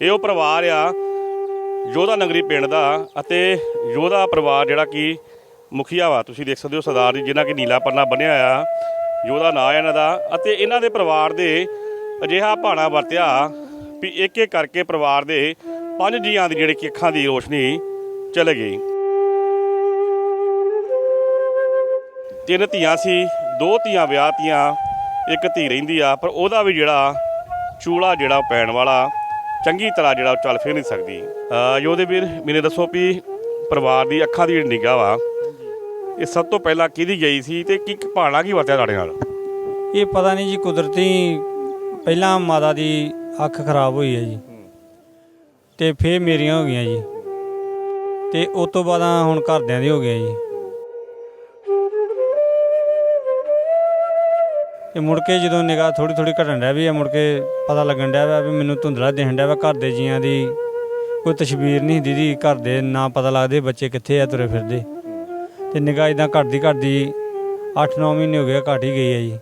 ਇਹ ਉਹ ਪਰਿਵਾਰ ਆ, ਯੋਧਾ ਨਗਰੀ ਪਿੰਡ ਦਾ ਅਤੇ ਯੋਧਾ ਪਰਿਵਾਰ ਜਿਹੜਾ ਕਿ ਮੁਖੀਆ ਵਾ ਤੁਸੀਂ ਦੇਖ ਸਕਦੇ ਹੋ ਸਰਦਾਰ ਜੀ, ਜਿਨ੍ਹਾਂ ਕਿ ਨੀਲਾ ਪਰਨਾ ਬੰਨਿਆ ਆ ਯੋਧਾ ਨਾਂ ਹੈ ਇਹਨਾਂ ਦਾ ਅਤੇ ਇਹਨਾਂ ਦੇ ਪਰਿਵਾਰ ਦੇ ਅਜਿਹਾ ਭਾਣਾ ਵਰਤਿਆ ਵੀ ਇੱਕ ਇੱਕ ਕਰਕੇ ਪਰਿਵਾਰ ਦੇ ਪੰਜ ਜੀਆਂ ਦੀ ਜਿਹੜੀ ਕਿ ਅੱਖਾਂ ਦੀ ਰੋਸ਼ਨੀ ਚਲੇ ਗਈ। ਤਿੰਨ ਧੀਆਂ ਸੀ, ਦੋ ਧੀਆਂ ਵਿਆਹਤੀਆਂ ਇੱਕ ਧੀ ਰਹਿੰਦੀ ਆ, ਪਰ ਉਹਦਾ ਵੀ ਜਿਹੜਾ ਚੂਲਾ ਜਿਹੜਾ ਉਹ ਪੈਣ ਵਾਲਾ ਚੰਗੀ ਤਰ੍ਹਾਂ ਜਿਹੜਾ ਉਹ ਚੱਲ ਫਿਰ ਨਹੀਂ ਸਕਦੀ। ਯੋਧੇ ਵੀਰ, ਮੈਨੇ ਦੱਸੋ ਵੀ ਪਰਿਵਾਰ ਦੀ ਅੱਖਾਂ ਦੀ ਜਿਹੜੀ ਨਿਗਾਹ ਵਾ, ਇਹ ਸਭ ਤੋਂ ਪਹਿਲਾਂ ਕਿਹਦੀ ਗਈ ਸੀ ਤੇ ਕੀ ਭਾਣਾ ਕੀ ਵਰਤਿਆ ਤੁਹਾਡੇ ਨਾਲ? ਇਹ ਪਤਾ ਨਹੀਂ ਜੀ, ਕੁਦਰਤੀ ਪਹਿਲਾਂ ਮਾਤਾ ਦੀ ਅੱਖ ਖਰਾਬ ਹੋਈ ਹੈ ਜੀ। ਤੇ ਫੇਰ ਮੇਰੀਆਂ ਹੋ ਗਈਆਂ ਜੀ। ਤੇ ਉਸ ਤੋਂ ਬਾਅਦ ਹੁਣ ਘਰਦਿਆਂ ਦੀ ਹੋ ਗਿਆ ਜੀ। ਇਹ ਮੁੜ ਕੇ ਜਦੋਂ ਨਿਗਾਹ ਥੋੜੀ ਥੋੜੀ ਘਟਣ ਡਿਆ ਵੀ ਆ ਮੁੜ ਕੇ ਪਤਾ ਲੱਗਣ ਡਿਆ ਵਾ ਵੀ ਮੈਨੂੰ ਧੁੰਦਲਾ ਦਿਖਣ ਡਿਆ ਵਾ ਘਰ ਦੇ ਜੀਆਂ ਦੀ ਕੋਈ ਤਸਵੀਰ ਨਹੀਂ ਦੀਦੀ ਘਰ ਦੇ ਨਾ ਪਤਾ ਲੱਗਦੇ ਬੱਚੇ ਕਿੱਥੇ ਆ ਤੁਰੇ ਫਿਰਦੇ। ਤੇ ਨਿਗਾਹ ਇਦਾਂ ਘਟਦੀ ਘਟਦੀ 8-9 ਮਹੀਨੇ ਹੋ ਗਏ ਘਟ ਹੀ ਗਈ ਹੈ ਜੀ।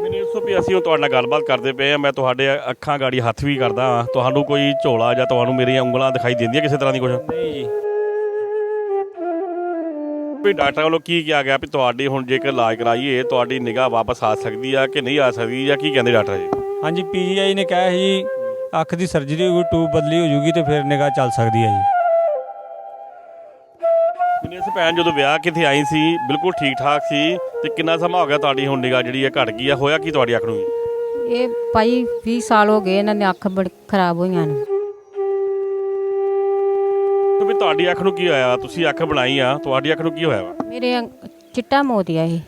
ਮੈਨੂੰ ਵੀ ਅਸੀਂ ਤੁਹਾਡੇ ਨਾਲ ਗੱਲਬਾਤ ਕਰਦੇ ਪਏ ਆ ਮੈਂ ਤੁਹਾਡੇ ਅੱਖਾਂ ਗਾੜੀ ਹੱਥ ਵੀ ਕਰਦਾ ਤੁਹਾਨੂੰ ਕੋਈ ਝੋਲਾ ਜਾਂ ਤੁਹਾਨੂੰ ਮੇਰੀਆਂ ਉਂਗਲਾਂ ਦਿਖਾਈ ਦਿੰਦੀਆਂ ਕਿਸੇ ਤਰ੍ਹਾਂ ਦੀ ਕੁਝ ਨਹੀਂ ਜੀ। ਵੀ ਡਾਕਟਰ ਵੱਲੋਂ ਕੀ ਕਿਹਾ ਗਿਆ ਵੀ ਤੁਹਾਡੀ ਹੁਣ ਜੇਕਰ ਇਲਾਜ ਕਰਾਈਏ ਤੁਹਾਡੀ ਨਿਗਾਹ ਵਾਪਸ ਆ ਸਕਦੀ ਆ ਕਿ ਨਹੀਂ ਆ ਸਕਦੀ ਜਾਂ ਕੀ ਕਹਿੰਦੇ ਡਾਕਟਰ ਜੀ? ਹਾਂਜੀ ਪੀਜੀਆਈ ਨੇ ਕਿਹਾ ਸੀ ਜੀ ਅੱਖ ਦੀ ਸਰਜਰੀ ਹੋਊਗੀ ਟੂਬ ਬਦਲੀ ਹੋ ਜੂਗੀ ਤੇ ਫਿਰ ਨਿਗਾਹ ਚੱਲ ਸਕਦੀ ਹੈ ਜੀ। ਮੈਨੂੰ ਇਸ ਭੈਣ ਜਦੋਂ ਵਿਆਹ ਕਿਤੇ ਆਈ ਸੀ ਬਿਲਕੁਲ ਠੀਕ ਠਾਕ ਸੀ ਤੇ ਕਿੰਨਾ ਸਮਾਂ ਹੋ ਗਿਆ ਤੁਹਾਡੀ ਹੁਣ ਨਿਗਾਹ ਜਿਹੜੀ ਹੈ ਘਟ ਗਈ ਆ? ਹੋਇਆ ਕੀ ਤੁਹਾਡੀ ਅੱਖ ਨੂੰ ਇਹ ਭਾਈ 20 ਸਾਲ ਹੋ ਗਏ ਇਹਨਾਂ ਨੇ ਅੱਖ ਬੜੀ ਖਰਾਬ ਹੋਈਆਂ ਨੇ। ਵੀ ਤੁਹਾਡੀ ਅੱਖ ਨੂੰ ਕੀ ਹੋਇਆ? ਤੁਸੀਂ ਅੱਖ ਬਣਾਈ ਆ ਤੁਹਾਡੀ ਅੱਖ ਨੂੰ ਕੀ ਹੋਇਆ ਵਾ? ਮੇਰੇ ਅੰਗ- ਚਿੱਟਾ ਮੋਤੀਆ ਇਹ।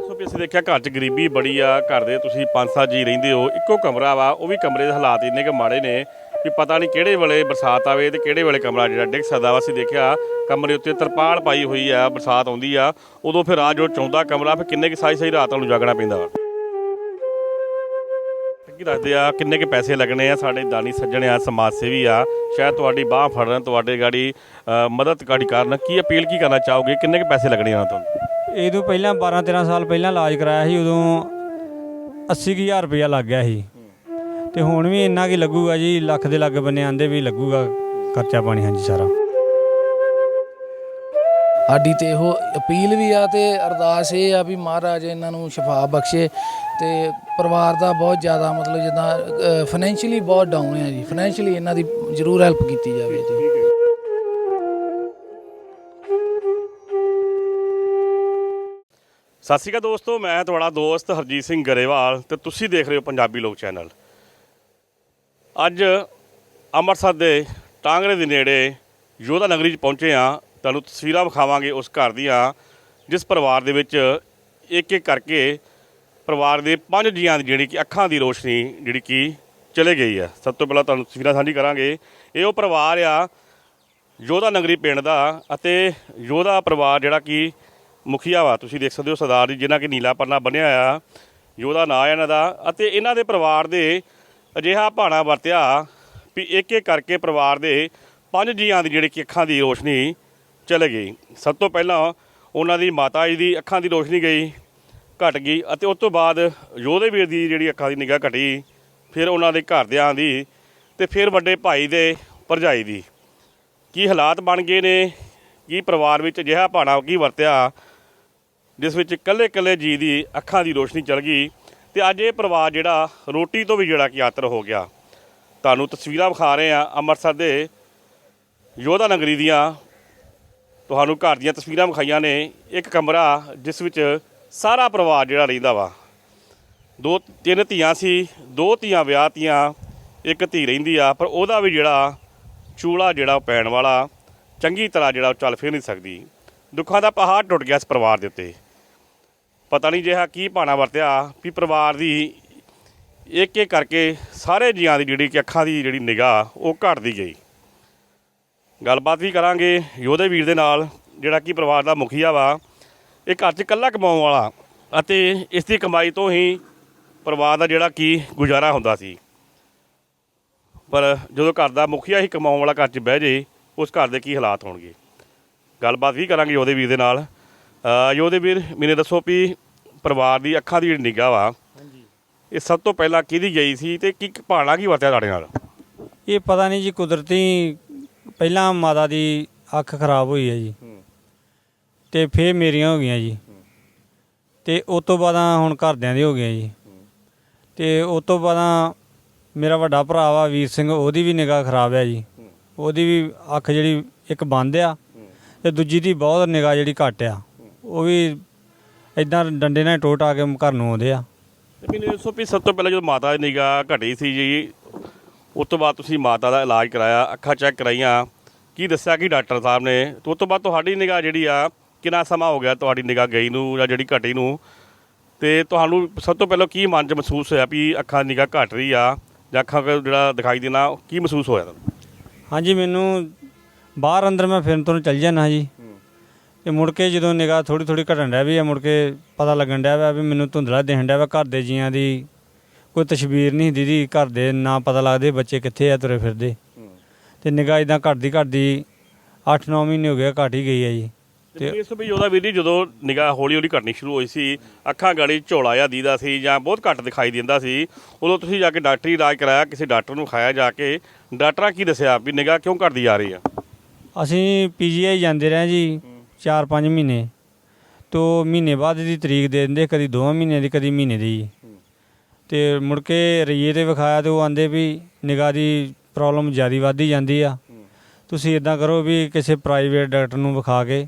ਸੋ ਵੀ ਅਸੀਂ ਦੇਖਿਆ ਘਰ 'ਚ ਗਰੀਬੀ ਬੜੀ ਆ ਘਰ ਦੇ ਤੁਸੀਂ ਪੰਜ ਸੱਤ ਜੀ ਰਹਿੰਦੇ ਹੋ ਇੱਕੋ ਕਮਰਾ ਵਾ ਉਹ ਵੀ ਕਮਰੇ ਦੇ ਹਾਲਾਤ ਇੰਨੇ ਕਿ ਮਾੜੇ ਨੇ ਵੀ ਪਤਾ ਨਹੀਂ ਕਿਹੜੇ ਵੇਲੇ ਬਰਸਾਤ ਆਵੇ ਤੇ ਕਿਹੜੇ ਵੇਲੇ ਕਮਰਾ ਜਿਹੜਾ ਡਿੱਗ ਸਕਦਾ ਵਾ। ਅਸੀਂ ਦੇਖਿਆ ਕਮਰੇ ਉੱਤੇ ਤਰਪਾਲ ਪਾਈ ਹੋਈ ਆ ਬਰਸਾਤ ਆਉਂਦੀ ਆ ਉਦੋਂ ਫਿਰ ਆ ਜੋ ਚੌਂਦਾ ਕਮਰਾ ਫਿਰ ਕਿੰਨੇ ਕਿ ਸਾਈ ਸਾਈ ਰਾਤ ਨੂੰ ਜਾਗਣਾ ਪੈਂਦਾ ਵਾ। ਕੀ ਦੱਸਦੇ ਆ ਕਿੰਨੇ ਕੇ ਪੈਸੇ ਲੱਗਣੇ ਆ ਸਾਡੇ ਦਾਨੀ ਸੱਜਣ ਆ ਸਮਾਜ ਸੇਵੀ ਆ ਸ਼ਾਇਦ ਤੁਹਾਡੀ ਬਾਹ ਫੜਨ ਤੁਹਾਡੇ ਗਾੜੀ ਅ, ਮਦਦ ਗਾੜੀ ਕਰਨ ਕੀ ਅਪੀਲ ਕੀ ਕਰਨਾ ਚਾਹੋਗੇ? ਕਿੰਨੇ ਕੇ ਪੈਸੇ ਲੱਗਣੇ ਆ ਤੁਹਾਨੂੰ? ਇਹ ਤੋਂ ਪਹਿਲਾਂ 12-13 ਸਾਲ ਪਹਿਲਾਂ ਇਲਾਜ ਕਰਾਇਆ ਸੀ ਉਦੋਂ 80000 ਰੁਪਇਆ ਲੱਗ ਗਿਆ ਸੀ। ਤੇ ਹੁਣ ਵੀ ਇੰਨਾ ਕੀ ਲੱਗੂਗਾ ਜੀ ਲੱਖ ਦੇ ਲੱਗ ਬੰਨੇ ਆਂਦੇ ਵੀ ਲੱਗੂਗਾ ਖਰਚਾ ਪਾਣੀ ਹਾਂਜੀ ਸਾਰਾ। ਸਾਡੀ ਤੇ ਇਹੋ ਅਪੀਲ ਵੀ ਆ ਤੇ ਅਰਦਾਸ ਇਹ ਆ ਵੀ ਮਹਾਰਾਜ ਇਹਨਾਂ ਨੂੰ ਸ਼ਿਫਾ ਬਖਸ਼ੇ ਤੇ ਪਰਿਵਾਰ ਦਾ ਬਹੁਤ ਜ਼ਿਆਦਾ ਮਤਲਬ ਜਿੱਦਾਂ ਫਾਈਨੈਂਸ਼ੀਅਲੀ ਬਹੁਤ ਡਾਊਨ ਹੈ ਜੀ। ਫਾਈਨੈਂਸ਼ੀਅਲੀ ਇਹਨਾਂ ਦੀ ਜ਼ਰੂਰ ਹੈਲਪ ਕੀਤੀ ਜਾਵੇ ਜੀ ਸਤਿ ਸ਼੍ਰੀ ਅਕਾਲ ਦੋਸਤੋ, ਮੈਂ ਤੁਹਾਡਾ ਦੋਸਤ ਹਰਜੀਤ ਸਿੰਘ ਗਰੇਵਾਲ ਤੇ ਤੁਸੀਂ ਦੇਖ ਰਹੇ ਹੋ ਪੰਜਾਬੀ ਲੋਕ ਚੈਨਲ। ਅੱਜ ਅੰਮ੍ਰਿਤਸਰ ਦੇ ਟਾਂਗਰੇ ਦੇ ਨੇੜੇ ਯੋਧਾ ਨਗਰੀ 'ਚ ਪਹੁੰਚੇ ਆ ਤੁਹਾਨੂੰ ਤਸਵੀਰਾਂ ਵਿਖਾਵਾਂਗੇ ਉਸ ਘਰ ਦੀਆਂ, ਜਿਸ ਪਰਿਵਾਰ ਦੇ ਵਿੱਚ ਇੱਕ ਇੱਕ ਕਰਕੇ ਪਰਿਵਾਰ ਦੇ ਪੰਜ ਜੀਆਂ ਦੀ ਜਿਹੜੀ ਕਿ ਅੱਖਾਂ ਦੀ ਰੋਸ਼ਨੀ ਜਿਹੜੀ ਕਿ ਚਲੇ ਗਈ ਹੈ ਸਭ ਤੋਂ ਪਹਿਲਾਂ ਤੁਹਾਨੂੰ ਤਸਵੀਰਾਂ ਸਾਂਝੀ ਕਰਾਂਗੇ। ਇਹ ਉਹ ਪਰਿਵਾਰ ਆ, ਯੋਧਾ ਨਗਰੀ ਪਿੰਡ ਦਾ ਅਤੇ ਯੋਧਾ ਪਰਿਵਾਰ ਜਿਹੜਾ ਕਿ ਮੁਖੀਆ ਵਾ। ਤੁਸੀਂ ਦੇਖ ਸਕਦੇ ਹੋ ਸਰਦਾਰ ਜੀ, ਜਿਨ੍ਹਾਂ ਕਿ ਨੀਲਾ ਪਰਨਾ ਬੰਨਿਆ ਆ ਯੋਧਾ ਨਾਂ ਹੈ ਇਹਨਾਂ ਦਾ ਅਤੇ ਇਹਨਾਂ ਦੇ ਪਰਿਵਾਰ ਦੇ ਅਜਿਹਾ ਭਾਣਾ ਵਰਤਿਆ ਵੀ ਇੱਕ ਇੱਕ ਕਰਕੇ ਪਰਿਵਾਰ ਦੇ ਪੰਜ ਜੀਆਂ ਦੀ ਜਿਹੜੀ ਕਿ ਅੱਖਾਂ ਦੀ ਰੋਸ਼ਨੀ ਚਲੇ ਗਈ। ਸਭ ਤੋਂ ਪਹਿਲਾਂ ਉਹਨਾਂ ਦੀ ਮਾਤਾ ਜੀ ਦੀ ਅੱਖਾਂ ਦੀ ਰੋਸ਼ਨੀ ਗਈ, ਘਟ ਗਈ ਅਤੇ ਉਸ ਤੋਂ ਬਾਅਦ ਯੋਧੇ ਵੀਰ ਦੀ ਜਿਹੜੀ ਅੱਖਾਂ ਦੀ ਨਿਗਾਹ ਘਟੀ, ਫਿਰ ਉਹਨਾਂ ਦੇ ਘਰਦਿਆਂ ਦੀ ਤੇ ਫਿਰ ਵੱਡੇ ਭਾਈ ਦੇ ਭਰਜਾਈ ਦੀ। ਕੀ ਹਾਲਾਤ ਬਣ ਗਏ ਨੇ? ਕੀ ਪਰਿਵਾਰ ਵਿੱਚ ਅਜਿਹਾ ਭਾਣਾ ਕੀ ਵਰਤਿਆ? ਜਿਸ ਵਿੱਚ ਇਕੱਲੇ ਇਕੱਲੇ ਜੀ ਦੀ ਅੱਖਾਂ ਦੀ ਰੋਸ਼ਨੀ ਚਲ ਗਈ ਤੇ ਅੱਜ ਇਹ ਪਰਿਵਾਰ ਜਿਹੜਾ ਰੋਟੀ ਤੋਂ ਵੀ ਜਿਹੜਾ ਕਿ ਯਾਤਰ ਹੋ ਗਿਆ। ਤੁਹਾਨੂੰ ਤਸਵੀਰਾਂ ਵਿਖਾ ਰਹੇ ਆ ਅੰਮ੍ਰਿਤਸਰ ਦੇ ਯੋਧਾ ਨਗਰੀ ਦੀਆਂ। ਤੁਹਾਨੂੰ ਘਰ ਦੀਆਂ ਤਸਵੀਰਾਂ ਵਿਖਾਈਆਂ ਨੇ। ਇੱਕ ਕਮਰਾ ਜਿਸ ਵਿੱਚ ਸਾਰਾ ਪਰਿਵਾਰ ਜਿਹੜਾ ਰਹਿੰਦਾ ਵਾ। ਦੋ, ਤਿੰਨ ਧੀਆਂ ਸੀ, ਦੋ ਧੀਆਂ ਵਿਆਹਤੀਆਂ ਇੱਕ ਧੀ ਰਹਿੰਦੀ ਆ, ਪਰ ਉਹਦਾ ਵੀ ਜਿਹੜਾ ਚੂਲਾ ਜਿਹੜਾ ਉਹ ਪੈਣ ਵਾਲਾ, ਚੰਗੀ ਤਰ੍ਹਾਂ ਜਿਹੜਾ ਉਹ ਚੱਲ ਫਿਰ ਨਹੀਂ ਸਕਦੀ। ਦੁੱਖਾਂ ਦਾ ਪਹਾੜ ਟੁੱਟ ਗਿਆ ਇਸ ਪਰਿਵਾਰ ਦੇ ਉੱਤੇ। ਪਤਾ ਨਹੀਂ ਜਿਹਾ ਕੀ ਭਾਣਾ ਵਰਤਿਆ ਵੀ ਪਰਿਵਾਰ ਦੀ ਇੱਕ ਇੱਕ ਕਰਕੇ ਸਾਰੇ ਜੀਆਂ ਦੀ ਜਿਹੜੀ ਕਿ ਅੱਖਾਂ ਦੀ ਜਿਹੜੀ ਨਿਗਾਹ ਉਹ ਘਟਦੀ ਗਈ। ਗੱਲਬਾਤ ਵੀ ਕਰਾਂਗੇ ਯੋਧੇ ਵੀਰ ਦੇ ਨਾਲ ਜਿਹੜਾ ਕਿ ਪਰਿਵਾਰ ਦਾ ਮੁਖੀਆ ਵਾ। ਇਹ ਘਰ 'ਚ ਇਕੱਲਾ ਕਮਾਉਣ ਵਾਲਾ ਅਤੇ ਇਸ ਦੀ ਕਮਾਈ ਤੋਂ ਹੀ ਪਰਿਵਾਰ ਦਾ ਜਿਹੜਾ ਕੀ ਗੁਜ਼ਾਰਾ ਹੁੰਦਾ ਸੀ। ਪਰ ਜਦੋਂ ਘਰ ਦਾ ਮੁਖੀਆ ਹੀ ਕਮਾਉਣ ਵਾਲਾ ਘਰ 'ਚ ਬਹਿ ਜੇ ਉਸ ਘਰ ਦੇ ਕੀ ਹਾਲਾਤ ਹੋਣਗੇ? ਗੱਲਬਾਤ ਵੀ ਕਰਾਂਗੇ ਯੋਧੇ ਵੀਰ ਦੇ ਨਾਲ। ਯੋਧੇ ਵੀਰ ਮੈਨੂੰ ਦੱਸੋ ਵੀ ਪਰਿਵਾਰ ਦੀ ਅੱਖਾਂ ਦੀ ਜਿਹੜੀ ਨਿਗਾਹ ਵਾ ਇਹ ਸਭ ਤੋਂ ਪਹਿਲਾਂ ਕਿਹਦੀ ਗਈ ਸੀ ਤੇ ਕੀ ਭਾਣਾ ਕੀ ਵਰਤਿਆ ਤੁਹਾਡੇ ਨਾਲ? ਇਹ ਪਤਾ ਨਹੀਂ ਜੀ ਕੁਦਰਤੀ ਪਹਿਲਾਂ ਮਾਤਾ ਦੀ ਅੱਖ ਖਰਾਬ ਹੋਈ ਹੈ ਜੀ। ਤੇ ਫੇਰ ਮੇਰੀਆਂ ਹੋ ਗਈਆਂ ਜੀ। ਤੇ ਉਸ ਤੋਂ ਬਾਅਦ ਹੁਣ ਘਰਦਿਆਂ ਦੀ ਹੋ ਗਈਆਂ ਜੀ। ਤੇ ਉਸ ਤੋਂ ਬਾਅਦ ਮੇਰਾ ਵੱਡਾ ਭਰਾ ਵਾ ਵੀਰ ਸਿੰਘ ਉਹਦੀ ਵੀ ਨਿਗਾਹ ਖਰਾਬ ਹੈ ਜੀ। ਉਹਦੀ ਵੀ ਅੱਖ ਜਿਹੜੀ ਇੱਕ ਬੰਦ ਆ। ਤੇ ਦੂਜੀ ਦੀ ਬਹੁਤ ਨਿਗਾਹ ਜਿਹੜੀ ਘੱਟ ਆ। ਉਹ ਵੀ ਇਦਾਂ ਡੰਡੇ ਨਾਲ ਟੋਟ ਆ ਕੇ ਘਰ ਨੂੰ ਆਉਂਦੇ ਆ। ਤੇ ਮੈਨੂੰ ਦੱਸੋ ਵੀ ਸਭ ਤੋਂ ਪਹਿਲਾਂ ਜਦੋਂ ਮਾਤਾ ਦੀ ਨਿਗਾਹ ਘਟੀ ਸੀ ਜੀ ਉਸ ਤੋਂ ਬਾਅਦ ਤੁਸੀਂ ਮਾਤਾ ਦਾ ਇਲਾਜ ਕਰਾਇਆ, ਅੱਖਾਂ ਚੈੱਕ ਕਰਾਈਆਂ। ਕੀ ਦੱਸਿਆ ਕਿ ਡਾਕਟਰ ਸਾਹਿਬ ਨੇ? ਤੇ ਉਸ ਤੋਂ ਬਾਅਦ ਤੁਹਾਡੀ ਨਿਗਾਹ ਜਿਹੜੀ ਆ, ਕਿੰਨਾ ਸਮਾਂ ਹੋ ਗਿਆ ਤੁਹਾਡੀ ਨਿਗਾਹ ਗਈ ਨੂੰ ਜਾਂ ਜਿਹੜੀ ਘਟੀ ਨੂੰ? ਤੇ ਤੁਹਾਨੂੰ ਸਭ ਤੋਂ ਪਹਿਲਾਂ ਕੀ ਮਨ 'ਚ ਮਹਿਸੂਸ ਹੋਇਆ ਵੀ ਅੱਖਾਂ ਦੀ ਨਿਗਾਹ ਘਟ ਰਹੀ ਆ ਜਾਂ ਅੱਖਾਂ ਜਿਹੜਾ ਦਿਖਾਈ ਦੇਣਾ ਉਹ ਕੀ ਮਹਿਸੂਸ ਹੋਇਆ ਤੁਹਾਨੂੰ? ਹਾਂਜੀ, ਮੈਨੂੰ ਬਾਹਰ ਅੰਦਰ ਮੈਂ ਫਿਰਨ ਤੋਂ ਚੱਲ ਜਾਣਾ ਜੀ। ਤੇ ਮੁੜ ਕੇ ਜਦੋਂ ਨਿਗਾਹ ਥੋੜੀ ਥੋੜੀ ਘਟਣ ਡਿਆ ਵੀ ਆ, ਮੁੜ ਕੇ ਪਤਾ ਲੱਗਣ ਡਿਆ ਵਾ ਵੀ ਮੈਨੂੰ ਧੁੰਦਲਾ ਦੇਣ ਡਿਆ ਵਾ, ਘਰ ਦੇ ਜੀਆਂ ਦੀ ਕੋਈ ਤਸਵੀਰ ਨਹੀਂ ਦੀਦੀ ਘਰ ਦੇ ਨਾ ਪਤਾ ਲੱਗਦੇ ਬੱਚੇ ਕਿੱਥੇ ਆ ਤੁਰੇ ਫਿਰਦੇ। ਤੇ ਨਿਗਾਹ ਇਦਾਂ ਘਟਦੀ ਘਟਦੀ 8-9 ਮਹੀਨੇ ਹੋ ਗਏ ਘਟ ਹੀ ਗਈ ਹੈ ਜੀ। ਤੇ ਇਸ ਵੀ ਉਹਦਾ ਵੀਰ ਜੀ ਜਦੋਂ ਨਿਗਾਹ ਹੌਲੀ ਹੌਲੀ ਘਟਣੀ ਸ਼ੁਰੂ ਹੋਈ ਸੀ ਅੱਖਾਂ ਗਾੜੀ ਝੋਲਾ ਜਿਹਾ ਦੀਦਾ ਸੀ ਜਾਂ ਬਹੁਤ ਘੱਟ ਦਿਖਾਈ ਦਿੰਦਾ ਸੀ ਉਦੋਂ ਤੁਸੀਂ ਜਾ ਕੇ ਡਾਕਟਰੀ ਇਲਾਜ ਕਰਾਇਆ ਕਿਸੇ ਡਾਕਟਰ ਨੂੰ ਖਾਇਆ ਜਾ ਕੇ ਡਾਕਟਰਾਂ ਕੀ ਦੱਸਿਆ ਵੀ ਨਿਗਾਹ ਕਿਉਂ ਘਟਦੀ ਜਾ ਰਹੀ ਆ? ਅਸੀਂ ਪੀਜੀਆਈ ਜਾਂਦੇ ਰਹੇ ਜੀ 4-5 ਮਹੀਨੇ। ਤੋਂ ਮਹੀਨੇ ਬਾਅਦ ਦੀ ਤਰੀਕ ਦੇ ਦਿੰਦੇ ਕਦੀ 2 ਮਹੀਨੇ ਦੀ ਕਦੀ ਮਹੀਨੇ ਦੀ ਜੀ। ਤੇ ਮੁੜ ਕੇ ਰਈਏ ਤੇ ਵਿਖਾਇਆ ਤੇ ਉਹ ਆਂਦੇ ਵੀ ਨਿਗਾਹ ਦੀ ਪ੍ਰੋਬਲਮ ਜ਼ਿਆਦਾ ਵੱਧਦੀ ਜਾਂਦੀ ਆ। ਤੁਸੀਂ ਇਦਾਂ ਕਰੋ ਵੀ ਕਿਸੇ ਪ੍ਰਾਈਵੇਟ ਡਾਕਟਰ ਨੂੰ ਵਿਖਾ ਕੇ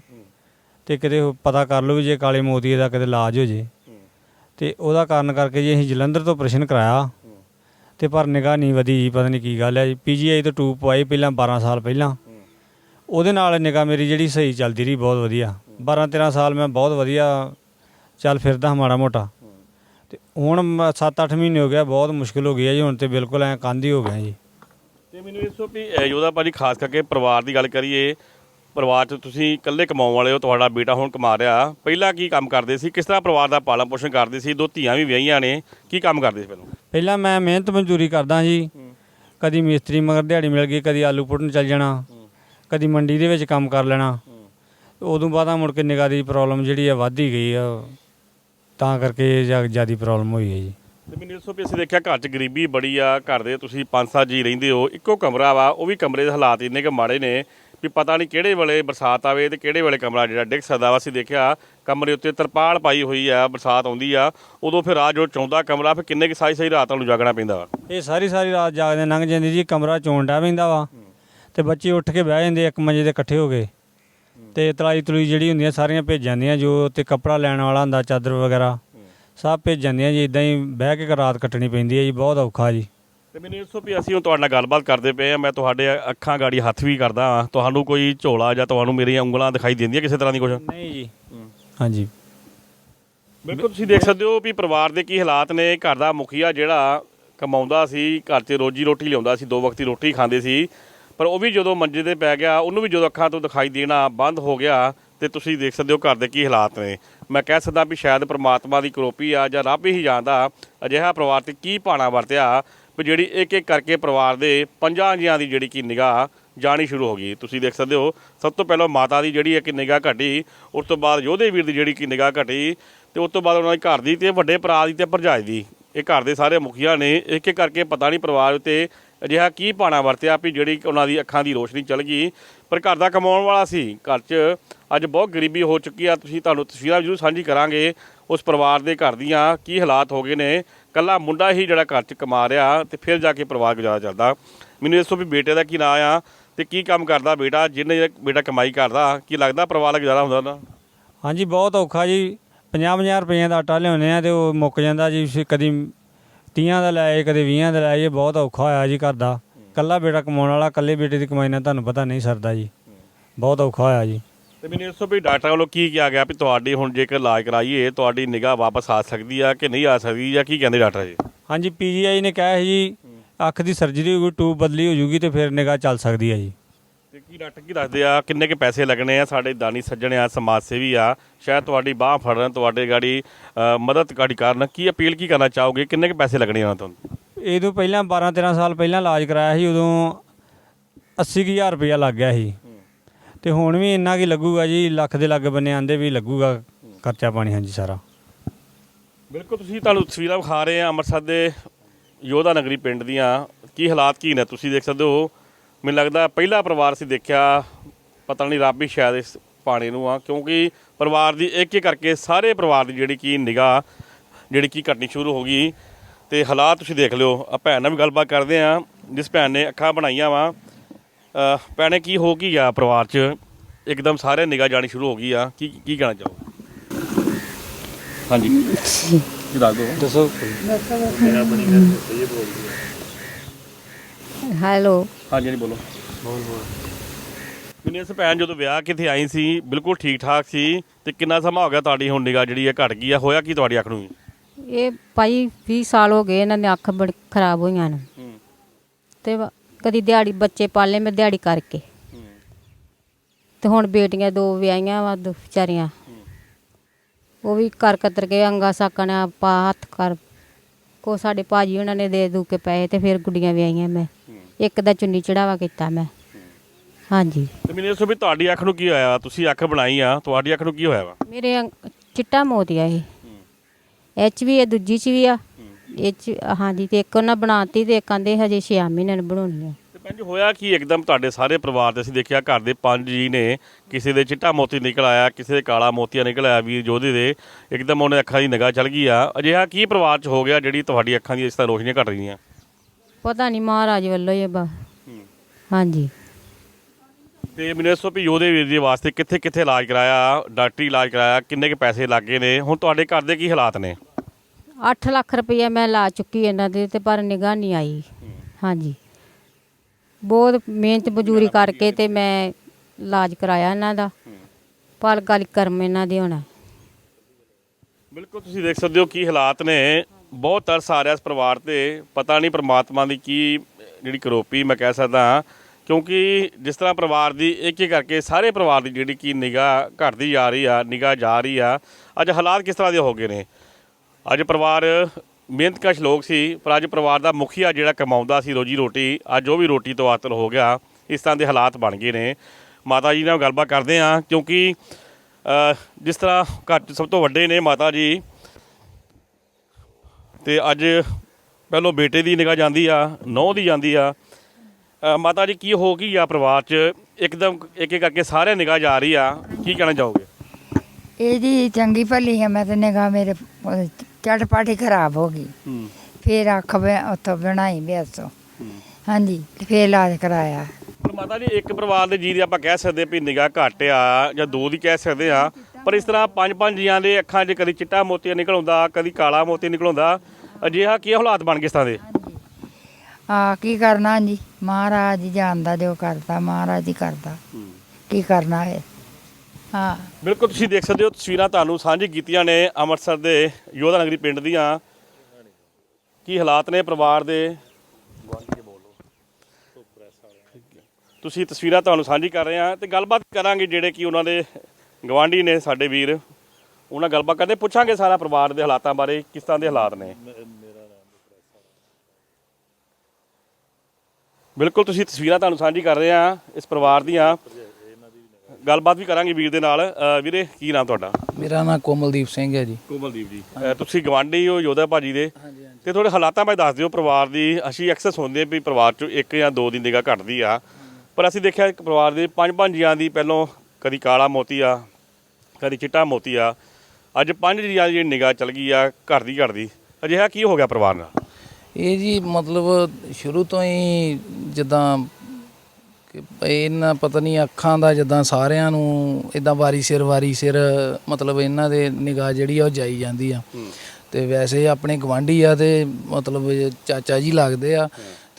ਤੇ ਕਿਤੇ ਪਤਾ ਕਰ ਲਓ ਵੀ ਜੇ ਕਾਲੇ ਮੋਤੀਏ ਦਾ ਕਿਤੇ ਇਲਾਜ ਹੋ ਜੇ। ਤੇ ਉਹਦਾ ਕਾਰਨ ਕਰਕੇ ਜੀ ਅਸੀਂ ਜਲੰਧਰ ਤੋਂ ਆਪਰੇਸ਼ਨ ਕਰਾਇਆ ਤੇ ਪਰ ਨਿਗਾਹ ਨਹੀਂ ਵਧੀ ਜੀ, ਪਤਾ ਨਹੀਂ ਕੀ ਗੱਲ ਹੈ ਜੀ। ਪੀਜੀਆਈ ਤੋਂ ਟੂਬ ਪਵਾਈ ਪਹਿਲਾਂ 12 ਸਾਲ ਪਹਿਲਾਂ। ਉਹਦੇ ਨਾਲ ਨਿਗਾਹ ਮੇਰੀ ਜਿਹੜੀ ਸਹੀ ਚੱਲਦੀ ਰਹੀ ਬਹੁਤ ਵਧੀਆ। 12 13 ਸਾਲ ਮੈਂ ਬਹੁਤ ਵਧੀਆ ਚੱਲ ਫਿਰਦਾ ਮਾੜਾ ਮੋਟਾ। ਤੇ ਹੁਣ 7-8 ਮਹੀਨੇ ਹੋ ਗਿਆ ਬਹੁਤ ਮੁਸ਼ਕਿਲ ਹੋ ਗਈ ਹੈ ਜੀ ਹੁਣ ਤੇ ਬਿਲਕੁਲ ਐ ਕੰਧ ਹੀ ਗਿਆ ਜੀ। ਤੇ ਮੈਨੂੰ ਦੱਸੋ ਵੀ ਇਹ ਯੋਧਾ ਭਾਜੀ ਖਾਸ ਕਰਕੇ ਪਰਿਵਾਰ ਦੀ ਗੱਲ ਕਰੀਏ ਪਰਿਵਾਰ 'ਚ ਤੁਸੀਂ ਇਕੱਲੇ ਕਮਾਉਣ ਵਾਲੇ ਹੋ ਤੁਹਾਡਾ ਬੇਟਾ ਹੁਣ ਕਮਾ ਰਿਹਾ ਪਹਿਲਾਂ ਕੀ ਕੰਮ ਕਰਦੇ ਸੀ? ਕਿਸ ਤਰ੍ਹਾਂ ਪਰਿਵਾਰ ਦਾ ਪਾਲਣ ਪੋਸ਼ਣ ਕਰਦੇ ਸੀ? ਦੋ ਧੀਆਂ ਵੀ ਵਿਆਹੀਆਂ ਨੇ ਕੀ ਕੰਮ ਕਰਦੇ ਸੀ ਪਹਿਲਾਂ? ਪਹਿਲਾਂ ਮੈਂ ਮਿਹਨਤ ਮਜ਼ਦੂਰੀ ਕਰਦਾ ਜੀ। ਕਦੀ ਮਿਸਤਰੀ ਮਗਰ ਦਿਹਾੜੀ ਮਿਲ ਗਈ ਕਦੀ ਆਲੂ ਪੁੱਟਣ ਚੱਲ ਜਾਣਾ ਕਦੀ ਮੰਡੀ ਦੇ ਵਿੱਚ ਕੰਮ ਕਰ ਲੈਣਾ। ਉਦੋਂ ਬਾਅਦ ਆ ਮੁੜ ਕੇ ਨਿਗਾਹ ਦੀ ਪ੍ਰੋਬਲਮ ਜਿਹੜੀ ਆ ਵੱਧ ਹੀ ਗਈ ਆ। ਤਾਂ ਕਰਕੇ ਜ਼ਿਆਦਾ ਪ੍ਰੋਬਲਮ ਹੋਈ ਹੈ ਜੀ। ਤੇ ਮੈਨੂੰ ਦੱਸੋ ਵੀ ਅਸੀਂ ਦੇਖਿਆ ਘਰ 'ਚ ਗਰੀਬੀ ਬੜੀ ਆ ਘਰ ਦੇ ਤੁਸੀਂ ਪੰਜ ਸੱਤ ਜੀ ਰਹਿੰਦੇ ਹੋ ਇੱਕੋ ਕਮਰਾ ਵਾ ਉਹ ਵੀ ਕਮਰੇ ਦੇ ਹਾਲਾਤ ਇੰਨੇ ਕਿ ਮਾੜੇ ਨੇ ਵੀ ਪਤਾ ਨਹੀਂ ਕਿਹੜੇ ਵੇਲੇ ਬਰਸਾਤ ਆਵੇ ਤੇ ਕਿਹੜੇ ਵੇਲੇ ਕਮਰਾ ਜਿਹੜਾ ਡਿੱਗ ਸਕਦਾ ਵਾ। ਅਸੀਂ ਦੇਖਿਆ ਕਮਰੇ ਉੱਤੇ ਤਰਪਾਲ ਪਾਈ ਹੋਈ ਆ ਬਰਸਾਤ ਆਉਂਦੀ ਆ ਉਦੋਂ ਫਿਰ ਰਾਤ ਜੋ ਚੌਂਦਾ ਕਮਰਾ ਫਿਰ ਕਿੰਨੇ ਕਿ ਸਾਈ ਸਾਈ ਰਾਤ ਨੂੰ ਜਾਗਣਾ ਪੈਂਦਾ ਵਾ। ਇਹ ਸਾਰੀ ਸਾਰੀ ਰਾਤ ਜਾਗਦੇ ਲੰਘ ਜਾਂਦੀ ਜੀ ਕਮਰਾ ਚੋਣ ਡਿਆ ਪੈਂਦਾ ਵਾ ਤੇ ਬੱਚੇ ਉੱਠ ਕੇ ਬਹਿ ਜਾਂਦੇ ਇੱਕ ਮੰਜੇ ਤੇ ਇਕੱਠੇ ਹੋ ਗਏ ਤੇ ਤਲਾਈ ਤਲੂਈ ਜਿਹੜੀ ਹੁੰਦੀਆਂ ਸਾਰੀਆਂ ਭੇਜ ਜਾਂਦੀਆਂ ਜੋ ਤੇ ਕੱਪੜਾ ਲੈਣ ਵਾਲਾ ਹੁੰਦਾ ਚਾਦਰ ਵਗੈਰਾ। ਸਭ ਭੇਜ ਜਾਂਦੀਆਂ ਜੀ ਇਦਾਂ ਹੀ ਬਹਿ ਕੇ ਰਾਤ ਕੱਟਣੀ ਪੈਂਦੀ ਹੈ ਜੀ ਬਹੁਤ ਔਖਾ ਜੀ। ਤੇ ਮੈਨੂੰ ਦੱਸੋ ਵੀ ਅਸੀਂ ਹੁਣ ਤੁਹਾਡੇ ਨਾਲ ਗੱਲਬਾਤ ਕਰਦੇ ਪਏ ਆ ਮੈਂ ਤੁਹਾਡੇ ਅੱਖਾਂ ਗਾੜੀ ਹੱਥ ਵੀ ਕਰਦਾ ਹਾਂ। ਤੁਹਾਨੂੰ ਕੋਈ ਝੋਲਾ ਜਾਂ ਤੁਹਾਨੂੰ ਮੇਰੀਆਂ ਉਂਗਲਾਂ ਦਿਖਾਈ ਦਿੰਦੀਆਂ ਕਿਸੇ ਤਰ੍ਹਾਂ ਦੀ ਕੁਝ ਨਹੀਂ ਜੀ। ਹਾਂਜੀ। ਬਿਲਕੁਲ ਤੁਸੀਂ ਦੇਖ ਸਕਦੇ ਹੋ ਵੀ ਪਰਿਵਾਰ ਦੇ ਕੀ ਹਾਲਾਤ ਨੇ ਘਰ ਦਾ ਮੁਖੀਆ ਜਿਹੜਾ ਕਮਾਉਂਦਾ ਸੀ ਘਰ 'ਚ ਰੋਜੀ ਰੋਟੀ ਲਿਆਉਂਦਾ ਸੀ ਦੋ ਵਕਤ ਦੀ ਰੋਟੀ ਖਾਂਦੇ ਸੀ। ਪਰ ਉਹ ਵੀ ਜਦੋਂ ਮੰਜੇ ਤੇ ਪੈ ਗਿਆ, ਉਹਨੂੰ ਵੀ ਜਦੋਂ ਅੱਖਾਂ ਤੋਂ ਦਿਖਾਈ ਦੇਣਾ ਬੰਦ ਹੋ ਗਿਆ, ਤੇ ਤੁਸੀਂ ਦੇਖ ਸਕਦੇ ਹੋ ਘਰ ਦੇ ਕੀ ਹਾਲਾਤ ਨੇ। ਮੈਂ ਕਹਿ ਸਕਦਾ ਵੀ ਸ਼ਾਇਦ ਪ੍ਰਮਾਤਮਾ ਦੀ ਕਰੋਪੀ ਆ ਜਾਂ ਰੱਬ ਹੀ ਜਾਣਦਾ ਅਜਿਹਾ ਪਰਿਵਾਰ ਤੇ ਕੀ ਪਾਣਾ ਵਰਤਿਆ, ਵੀ ਜਿਹੜੀ ਇੱਕ ਇੱਕ ਕਰਕੇ ਪਰਿਵਾਰ ਦੇ ਪੰਜਾਂ ਜੀਆਂ ਦੀ ਜਿਹੜੀ ਕੀ ਨਿਗਾਹ ਜਾਣੀ ਸ਼ੁਰੂ ਹੋ ਗਈ। ਤੁਸੀਂ ਦੇਖ ਸਕਦੇ ਹੋ, ਸਭ ਤੋਂ ਪਹਿਲਾਂ ਮਾਤਾ ਦੀ ਜਿਹੜੀ ਇੱਕ ਨਿਗਾਹ ਘਟੀ, ਉਸ ਤੋਂ ਬਾਅਦ ਯੋਧੇ ਵੀਰ ਦੀ ਜਿਹੜੀ ਕੀ ਨਿਗਾਹ ਘਟੀ, ਤੇ ਉਸ ਤੋਂ ਬਾਅਦ ਉਹਨਾਂ ਦੀ ਘਰ ਦੀ ਤੇ ਵੱਡੇ ਭਰਾ ਦੀ ਤੇ ਭਰਜਾਈ ਦੀ। ਇਹ ਘਰ ਦੇ ਸਾਰੇ ਮੁਖੀਆਂ ਨੇ ਇੱਕ ਇੱਕ ਕਰਕੇ ਪਤਾ ਨਹੀਂ ਪਰਿਵਾਰ ਉੱਤੇ ਅਜਿਹਾ ਕੀ ਪਾਣਾ ਵਰਤਿਆ ਵੀ ਜਿਹੜੀ ਉਹਨਾਂ ਦੀ ਅੱਖਾਂ ਦੀ ਰੋਸ਼ਨੀ ਚਲ ਗਈ। ਪਰ ਘਰ ਦਾ ਕਮਾਉਣ ਵਾਲਾ ਸੀ। ਘਰ 'ਚ ਅੱਜ ਬਹੁਤ ਗਰੀਬੀ ਹੋ ਚੁੱਕੀ ਆ। ਤੁਸੀਂ ਤੁਹਾਨੂੰ ਤਸਵੀਰਾਂ ਜ਼ਰੂਰ ਸਾਂਝੀ ਕਰਾਂਗੇ ਉਸ ਪਰਿਵਾਰ ਦੇ ਘਰ ਦੀਆਂ ਕੀ ਹਾਲਾਤ ਹੋ ਗਏ ਨੇ। ਕੱਲਾ ਮੁੰਡਾ ਹੀ ਜਿਹੜਾ ਘਰ 'ਚ ਕਮਾ ਰਿਹਾ ਤੇ ਫਿਰ ਜਾ ਕੇ ਪਰਿਵਾਰ ਗੁਜ਼ਾਰਾ ਚੱਲਦਾ। ਮੈਨੂੰ ਦੱਸੋ ਵੀ ਬੇਟੇ ਦਾ ਕੀ ਨਾਂ ਆ ਤੇ ਕੀ ਕੰਮ ਕਰਦਾ ਬੇਟਾ? ਜਿਹਨੇ ਬੇਟਾ ਕਮਾਈ ਕਰਦਾ, ਕੀ ਲੱਗਦਾ ਪਰਿਵਾਰ ਦਾ ਗੁਜ਼ਾਰਾ ਹੁੰਦਾ ਨਾ ਹਾਂਜੀ, ਬਹੁਤ ਔਖਾ ਜੀ। 50-50 ਰੁਪਈਆਂ ਦਾ ਆਟਾ ਲਿਆਉਂਦੇ ਆ ਤੇ ਉਹ ਮੁੱਕ ਜਾਂਦਾ ਜੀ। ਕਦੀ 30 ਦਾ ਲੈ ਆਏ ਕਦੇ 20 ਦਾ ਲੈ ਆਏ ਬਹੁਤ ਔਖਾ ਹੋਇਆ ਜੀ ਘਰ ਦਾ। ਕੱਲਾ ਬੇਟਾ ਕਮਾਉਣ ਵਾਲਾ ਕੱਲੇ ਬੇਟੇ ਦੀ ਕਮਾਈ ਨਾਲ ਤੁਹਾਨੂੰ ਪਤਾ ਨਹੀਂ ਸਰਦਾ ਜੀ। ਬਹੁਤ ਔਖਾ ਹੋਇਆ ਜੀ। ਤੇ ਮੈਨੂੰ ਦੱਸੋ ਵੀ ਡਾਕਟਰ ਵੱਲੋਂ ਕੀ ਕਿਹਾ ਗਿਆ ਵੀ ਤੁਹਾਡੀ ਹੁਣ ਜੇਕਰ ਇਲਾਜ ਕਰਾਈਏ ਤੁਹਾਡੀ ਨਿਗਾਹ ਵਾਪਸ ਆ ਸਕਦੀ ਆ ਕਿ ਨਹੀਂ ਆ ਸਕਦੀ ਜਾਂ ਕੀ ਕਹਿੰਦੇ ਡਾਕਟਰ ਜੀ? ਹਾਂਜੀ ਪੀਜੀਆਈ ਨੇ ਕਿਹਾ ਹੈ ਜੀ ਅੱਖ ਦੀ ਸਰਜਰੀ ਹੋਊਗੀ ਟੂਬ ਬਦਲੀ ਹੋ ਜੂਗੀ ਤੇ ਫਿਰ ਨਿਗਾਹ ਚੱਲ ਸਕਦੀ ਹੈ ਜੀ। ਤੇ ਕੀ ਡਾਕਟਰ ਕੀ ਦੱਸਦੇ ਆ ਕਿੰਨੇ ਕੇ ਪੈਸੇ ਲੱਗਣੇ ਆ ਸਾਡੇ ਦਾਨੀ ਸੱਜਣ ਆ ਸਮਾਜ ਸੇਵੀ ਆ। ਸ਼ਾਇਦ ਤੁਹਾਡੀ ਬਾਹ ਫੜਨ ਤੁਹਾਡੇ ਗਾੜੀ ਮਦਦ ਗਾੜੀ ਕਰਨ। ਕੀ ਅਪੀਲ ਕੀ ਕਰਨਾ ਚਾਹੋਗੇ? ਕਿੰਨੇ ਕੇ ਪੈਸੇ ਲੱਗਣੇ ਆ ਤੁਹਾਨੂੰ ਇਹ ਤੋਂ ਪਹਿਲਾਂ 12-13 ਸਾਲ ਪਹਿਲਾਂ ਇਲਾਜ ਕਰਾਇਆ ਸੀ ਉਦੋਂ 80000 ਰੁਪਇਆ ਲੱਗ ਗਿਆ ਸੀ। ਤੇ ਹੁਣ ਵੀ ਇੰਨਾ ਕੀ ਲੱਗੂਗਾ ਜੀ ਲੱਖ ਦੇ ਲੱਗ ਬੰਨੇ ਆਂਦੇ ਵੀ ਲੱਗੂਗਾ ਖਰਚਾ ਪਾਣੀ ਹਾਂਜੀ ਸਾਰਾ। ਬਿਲਕੁਲ ਤੁਸੀਂ ਤੁਹਾਨੂੰ ਤਸਵੀਰਾਂ ਵਿਖਾ ਰਹੇ ਆ ਅੰਮ੍ਰਿਤਸਰ ਦੇ ਯੋਧਾ ਨਗਰੀ ਪਿੰਡ ਦੀਆਂ। ਕੀ ਹਾਲਾਤ ਕੀ ਨੇ? ਤੁਸੀਂ ਦੇਖ ਸਕਦੇ ਹੋ ਮੈਨੂੰ ਲੱਗਦਾ ਪਹਿਲਾ ਪਰਿਵਾਰ ਸੀ ਦੇਖਿਆ ਪਤਾ ਨਹੀਂ ਰੱਬ ਹੀ ਸ਼ਾਇਦ ਇਸ ਪਾਣੀ ਨੂੰ ਆ ਕਿਉਂਕਿ ਪਰਿਵਾਰ ਦੀ ਇੱਕ ਇੱਕ ਕਰਕੇ ਸਾਰੇ ਪਰਿਵਾਰ ਦੀ ਜਿਹੜੀ ਕੀ ਨਿਗਾਹ ਜਿਹੜੀ ਕੀ ਘਟਣੀ ਸ਼ੁਰੂ ਹੋ ਗਈ। ਤੇ ਹਾਲਾਤ ਤੁਸੀਂ ਦੇਖ ਲਿਓ ਆ ਭੈਣ ਨਾਲ ਵੀ ਗੱਲਬਾਤ ਕਰਦੇ ਆ ਜਿਸ ਭੈਣ ਨੇ ਅੱਖਾਂ ਬਣਾਈਆਂ ਵਾ। ਭੈਣੇ ਕੀ ਹੋ ਗਈ ਆ ਪਰਿਵਾਰ 'ਚ? ਇੱਕਦਮ ਸਾਰੇ ਨਿਗਾਹ ਜਾਣੀ ਸ਼ੁਰੂ ਹੋ ਗਈ ਆ। ਕੀ ਕੀ ਕਹਿਣਾ ਚਾਹੋ ਹਾਂਜੀ। ਜੀ ਦੱਸ? ਦਿਓ ਦੱਸੋ ਹੈਲੋ। ਹਾਂਜੀ ਹਾਂਜੀ ਬੋਲੋ। ਮੈਨੂੰ ਇਸ ਭੈਣ ਜਦੋਂ ਵਿਆਹ ਕਿਤੇ ਆਈ ਸੀ ਬਿਲਕੁਲ ਠੀਕ ਠਾਕ ਸੀ ਤੇ ਕਿੰਨਾ ਸਮਾਂ ਹੋ ਗਿਆ ਤੁਹਾਡੀ ਹੁਣ ਨਿਗਾਹ ਜਿਹੜੀ ਹੈ ਘਟ ਗਈ ਆ? ਹੋਇਆ ਕੀ ਤੁਹਾਡੀ ਅੱਖ ਨੂੰ? ਇਹ ਭਾਈ 20 ਸਾਲ ਹੋ ਗਏ ਇਹਨਾਂ ਨੇ ਅੱਖ ਬੜੀ ਖਰਾਬ ਹੋਈਆਂ ਨੇ। ਹੂੰ। ਤੇ ਵਾ- ਕਦੀ ਦਿਹਾੜੀ ਬੱਚੇ ਪਾਲੇ ਮੈਂ ਦਿਹਾੜੀ ਕਰਕੇ। ਤੇ ਹੁਣ ਬੇਟੀਆਂ ਦੋ ਵਿਆਹੀਆਂ ਵਾ ਦੋ ਵਿਚਾਰੀਆਂ। ਉਹ ਵੀ ਕਰ ਕਤਰ ਕੇ ਅੰਗਾ ਸਾਕਣ ਪਾ ਹੱਥ ਕਰ। ਕੋ ਸਾਡੇ ਭਾਜੀ ਉਹਨਾਂ ਨੇ ਦੇ ਦੂ ਕੇ ਪੈਸੇ ਤੇ ਫਿਰ ਗੁੱਡੀਆਂ ਵਿਆਹੀਆਂ ਮੈਂ। ਇੱਕ ਦਾ ਚੁੰਨੀ ਚੜਾਵਾ ਕੀਤਾ ਮੈਂ। ਹਾਂਜੀ। ਤੇ ਮੈਨੂੰ ਦੱਸੋ ਵੀ ਤੁਹਾਡੀ ਅੱਖ ਨੂੰ ਕੀ ਹੋਇਆ ਤੁਸੀਂ ਅੱਖ ਬਣਾਈ ਆ ਤੁਹਾਡੀ ਅੱਖ ਨੂੰ ਕੀ ਹੋਇਆ ਵਾ? ਮੇਰੇ ਅੰਗ- ਚਿੱਟਾ ਮੋਤੀਆ ਇਹ। ਐਚ ਵੀ ਹੈ ਦੂਜੀ ਚ ਵੀ ਆ। ਇਹ ਚ ਹਾਂਜੀ ਤੇ ਇੱਕ ਉਹਨਾਂ ਬਣਾਤੀ ਤੇ ਇੱਕ ਆਂਦੇ ਹਜੇ 6 ਮਹੀਨਿਆਂ ਨੂੰ ਬਣਾਉਣੀ ਆ। ਤੇ ਭੈਣ ਜੀ ਹੋਇਆ ਕੀ ਇੱਕਦਮ ਤੁਹਾਡੇ ਸਾਰੇ ਪਰਿਵਾਰ ਦੇ ਅਸੀਂ ਦੇਖਿਆ ਘਰ ਦੇ ਪੰਜ ਜੀ ਨੇ ਕਿਸੇ ਦੇ ਚਿੱਟਾ ਮੋਤੀ ਨਿਕਲ ਆਇਆ ਕਿਸੇ ਦੇ ਕਾਲਾ ਮੋਤੀਆ ਨਿਕਲ ਆਇਆ ਵੀਰ ਜੋਧੇ ਦੇ। ਇੱਕਦਮ ਉਹਨੇ ਅੱਖਾਂ ਦੀ ਨਿਗਾਹ ਚਲ ਗਈ ਆ। ਅਜਿਹਾ ਕੀ ਪਰਿਵਾਰ 'ਚ ਹੋ ਗਿਆ ਜਿਹੜੀ ਤੁਹਾਡੀ ਅੱਖਾਂ ਦੀ ਇਸ ਤਰ੍ਹਾਂ ਰੋਸ਼ਨੀਆਂ ਘਟ ਰਹੀਆਂ? ਪਤਾ ਨਹੀਂ ਮਹਾਰਾਜ ਵੱਲੋਂ ਹੀ ਆ ਬਾ ਹਾਂਜੀ। ਤੇ ਮੈਨੂੰ ਦੱਸੋ ਵੀ ਯੋਧੇ ਵੀਰ ਜੀ ਵਾਸਤੇ ਕਿੱਥੇ ਕਿੱਥੇ ਇਲਾਜ ਕਰਾਇਆ ਡਾਕਟਰੀ ਇਲਾਜ ਕਰਾਇਆ ਕਿੰਨੇ ਕੁ ਪੈਸੇ ਲੱਗੇ ਨੇ? ਹੁਣ ਤੁਹਾਡੇ ਘਰ ਦੇ ਕੀ ਹਾਲਾਤ ਨੇ? 8 ਲੱਖ ਰੁਪਈਆ ਮੈਂ ਲਾ ਚੁੱਕੀ ਇਹਨਾਂ ਦੇ ਤੇ ਪਰ ਨਿਗਾਹ ਨਹੀਂ ਆਈ। ਹਾਂਜੀ। ਬਹੁਤ ਮਿਹਨਤ ਮਜ਼ਦੂਰੀ ਕਰਕੇ ਤੇ ਮੈਂ ਇਲਾਜ ਕਰਾਇਆ ਇਹਨਾਂ ਦਾ। ਪਰ ਗੱਲ ਕਰਮ ਇਹਨਾਂ ਦੇ ਹੋਣਾ। ਬਿਲਕੁਲ ਤੁਸੀਂ ਦੇਖ ਸਕਦੇ ਹੋ ਕੀ ਹਾਲਾਤ ਨੇ। ਬਹੁਤ ਤਰਸ ਆ ਰਿਹਾ ਇਸ ਪਰਿਵਾਰ ਤੇ। ਪਤਾ ਨਹੀਂ ਪ੍ਰਮਾਤਮਾ ਦੀ ਕੀ, ਜਿਹੜੀ ਕਰੋਪੀ ਮੈਂ ਕਹਿ ਸਕਦਾ ਹਾਂ। ਕਿਉਂਕਿ ਜਿਸ ਤਰ੍ਹਾਂ ਪਰਿਵਾਰ ਦੀ ਇੱਕ ਇੱਕ ਕਰਕੇ ਸਾਰੇ ਪਰਿਵਾਰ ਦੀ ਜਿਹੜੀ ਕੀ ਨਿਗਾਹ ਘਟਦੀ ਜਾ ਰਹੀ ਆ, ਨਿਗਾਹ ਜਾ ਰਹੀ ਆ, ਅੱਜ ਹਾਲਾਤ ਕਿਸ ਤਰ੍ਹਾਂ ਦੇ ਹੋ ਗਏ ਨੇ? ਅੱਜ ਪਰਿਵਾਰ ਮਿਹਨਤਕਸ਼ ਲੋਕ ਸੀ, ਪਰ ਅੱਜ ਪਰਿਵਾਰ ਦਾ ਮੁਖੀਆ ਜਿਹੜਾ ਕਮਾਉਂਦਾ ਸੀ ਰੋਜੀ ਰੋਟੀ, ਅੱਜ ਉਹ ਵੀ ਰੋਟੀ ਤੋਂ ਆਤਰ ਹੋ ਗਿਆ। ਇਸ ਤਰ੍ਹਾਂ ਦੇ ਹਾਲਾਤ ਬਣ ਗਏ ਨੇ। ਮਾਤਾ ਜੀ ਨਾਲ ਗੱਲਬਾਤ ਕਰਦੇ ਆ ਕਿਉਂਕਿ ਜਿਸ ਤਰ੍ਹਾਂ ਘਰ 'ਚ ਸਭ ਤੋਂ ਵੱਡੇ ਨੇ ਮਾਤਾ ਜੀ ਤੇ ਅੱਜ ਪਹਿਲੋਂ ਬੇਟੇ ਦੀ ਨਿਗਾਹ ਜਾਂਦੀ ਆ ਨੌ ਦੀ ਜਾਂਦੀ ਆ। ਅ, ਮਾਤਾ ਜੀ ਕੀ ਹੋ ਗਈ ਆ ਪਰਿਵਾਰ 'ਚ? ਇੱਕਦਮ ਇੱਕ ਇੱਕ ਕਰਕੇ ਸਾਰੇ ਨਿਗਾਹ ਜਾ ਰਹੀ ਆ। ਕੀ ਕਹਿਣਾ ਚਾਹੋਗੇ? ਇਹ ਜੀ ਚੰਗੀ ਭਲੀ ਹੈ ਮੈਂ ਤੇ ਨਿਗਾਹ ਮੇਰੇ ਚਟਪਾਟੀ ਖਰਾਬ ਹੋ ਗਈ। ਹੂੰ। ਫੇਰ ਅੱਖ ਬ- ਉੱਥੋਂ ਬਣਾਈ ਬਿਆਸੋ ਹਾਂਜੀ ਤੇ ਫੇਰ ਇਲਾਜ ਕਰਾਇਆ। ਪਰ ਮਾਤਾ ਜੀ ਇੱਕ ਪਰਿਵਾਰ ਦੇ ਜੀ ਦੀ ਆਪਾਂ ਕਹਿ ਸਕਦੇ ਵੀ ਨਿਗਾਹ ਘੱਟ ਆ ਜਾਂ ਦੋ ਦੀ ਕਹਿ ਸਕਦੇ ਆ ਪਰ ਇਸ ਤਰ੍ਹਾਂ ਪੰਜ ਪੰਜ ਜੀਆਂ ਦੇ ਅੱਖਾਂ 'ਚ ਕਦੀ ਚਿੱਟਾ ਮੋਤੀ ਨਿਕਲ ਆਉਂਦਾ ਕਦੀ ਕਾਲਾ ਮੋਤੀ ਨਿਕਲ ਆਉਂਦਾ। ਅਜਿਹਾ ਕੀ ਹਾਲਾਤ ਬਣ ਗਏ ਇਸ ਤਰ੍ਹਾਂ ਦੇ? ਆ ਕੀ ਕਰਨਾ ਜੀ? ਮਹਾਰਾਜ ਹੀ ਜਾਣਦਾ ਜੋ ਕਰਦਾ ਮਹਾਰਾਜ ਹੀ ਕਰਦਾ। ਕੀ ਕਰਨਾ ਹੈ? ਹਾਂ। ਬਿਲਕੁਲ ਤੁਸੀਂ ਦੇਖ ਸਕਦੇ ਹੋ ਤਸਵੀਰਾਂ ਤੁਹਾਨੂੰ ਸਾਂਝੀ ਕੀਤੀਆਂ ਨੇ ਅੰਮ੍ਰਿਤਸਰ ਦੇ ਯੋਧਾ ਨਗਰੀ ਪਿੰਡ ਦੀਆਂ। ਕੀ ਹਾਲਾਤ ਨੇ ਪਰਿਵਾਰ ਦੇ? ਤੁਸੀਂ ਤਸਵੀਰਾਂ ਤੁਹਾਨੂੰ ਸਾਂਝੀ ਕਰ ਰਹੇ ਆ ਤੇ ਗੱਲਬਾਤ ਕਰਾਂਗੇ ਜਿਹੜੇ ਕਿ ਉਹਨਾਂ ਦੇ ਗਵਾਂਢੀ ਨੇ ਸਾਡੇ ਵੀਰ ਉਹਨਾਂ ਗੱਲਬਾਤ ਕਰਦੇ ਪੁੱਛਾਂਗੇ ਸਾਰਾ ਪਰਿਵਾਰ ਦੇ ਹਾਲਾਤਾਂ ਬਾਰੇ ਕਿਸ ਤਰ੍ਹਾਂ ਦੇ ਹਾਲਾਤ ਨੇ। ਬਿਲਕੁਲ ਤੁਸੀਂ ਤਸਵੀਰਾਂ ਤੁਹਾਨੂੰ ਸਾਂਝੀ ਕਰ ਰਹੇ ਆ ਇਸ ਪਰਿਵਾਰ ਦੀਆਂ। ਗੱਲਬਾਤ ਵੀ ਕਰਾਂਗੇ ਵੀਰ ਦੇ ਨਾਲ। ਅ, ਵੀਰੇ ਕੀ ਨਾਮ ਤੁਹਾਡਾ? ਮੇਰਾ ਨਾਮ ਕੋਮਲਦੀਪ ਸਿੰਘ ਹੈ ਜੀ। ਕੋਮਲਦੀਪ ਜੀ। ਤੁਸੀਂ ਗਵਾਂਢੀ ਹੋ ਯੋਧਾ ਭਾਜੀ ਦੇ। ਤੇ ਥੋੜੇ ਹਾਲਾਤਾਂ ਬਾਰੇ ਦੱਸ ਦਿਓ ਪਰਿਵਾਰ ਦੀ। ਅਸੀਂ ਅਕਸਰ ਸੁਣਦੇ ਹਾਂ ਵੀ ਪਰਿਵਾਰ ਚੋਂ ਇੱਕ ਜਾਂ ਦੋ ਦੀ ਨਿਗਾਹ ਘਟਦੀ ਆ। ਪਰ ਅਸੀਂ ਦੇਖਿਆ ਇੱਕ ਪਰਿਵਾਰ ਦੇ ਪੰਜ ਪੰਜ ਜੀਆਂ ਦੀ ਪਹਿਲੋਂ ਕਦੀ ਕਾਲਾ ਮੋਤੀ ਆ ਕਦੀ ਚਿੱਟਾ ਮੋਤੀ ਆ। ਅੱਜ ਪੰਜ ਜੀਆਂ ਦੀ ਜਿਹੜੀ ਨਿਗਾਹ ਚਲ ਗਈ ਆ ਘਟਦੀ ਘਟਦੀ। ਅਜਿਹਾ ਕੀ ਹੋ ਗਿਆ ਪਰਿਵਾਰ ਨਾਲ? ਇਹ ਜੀ ਮਤਲਬ ਸ਼ੁਰੂ ਤੋਂ ਹੀ ਜਿੱਦਾਂ ਕਿ ਇਹਨਾਂ ਪਤਾ ਨਹੀਂ ਅੱਖਾਂ ਦਾ ਜਿੱਦਾਂ ਸਾਰਿਆਂ ਨੂੰ ਇਦਾਂ ਵਾਰੀ ਸਿਰ ਵਾਰੀ ਸਿਰ ਮਤਲਬ ਇਹਨਾਂ ਦੇ ਨਿਗਾਹ ਜਿਹੜੀ ਆ ਉਹ ਜਾਈ ਜਾਂਦੀ ਆ। ਤੇ ਵੈਸੇ ਆਪਣੇ ਗਵਾਂਢੀ ਆ ਤੇ ਮਤਲਬ ਚਾਚਾ ਜੀ ਲੱਗਦੇ ਆ।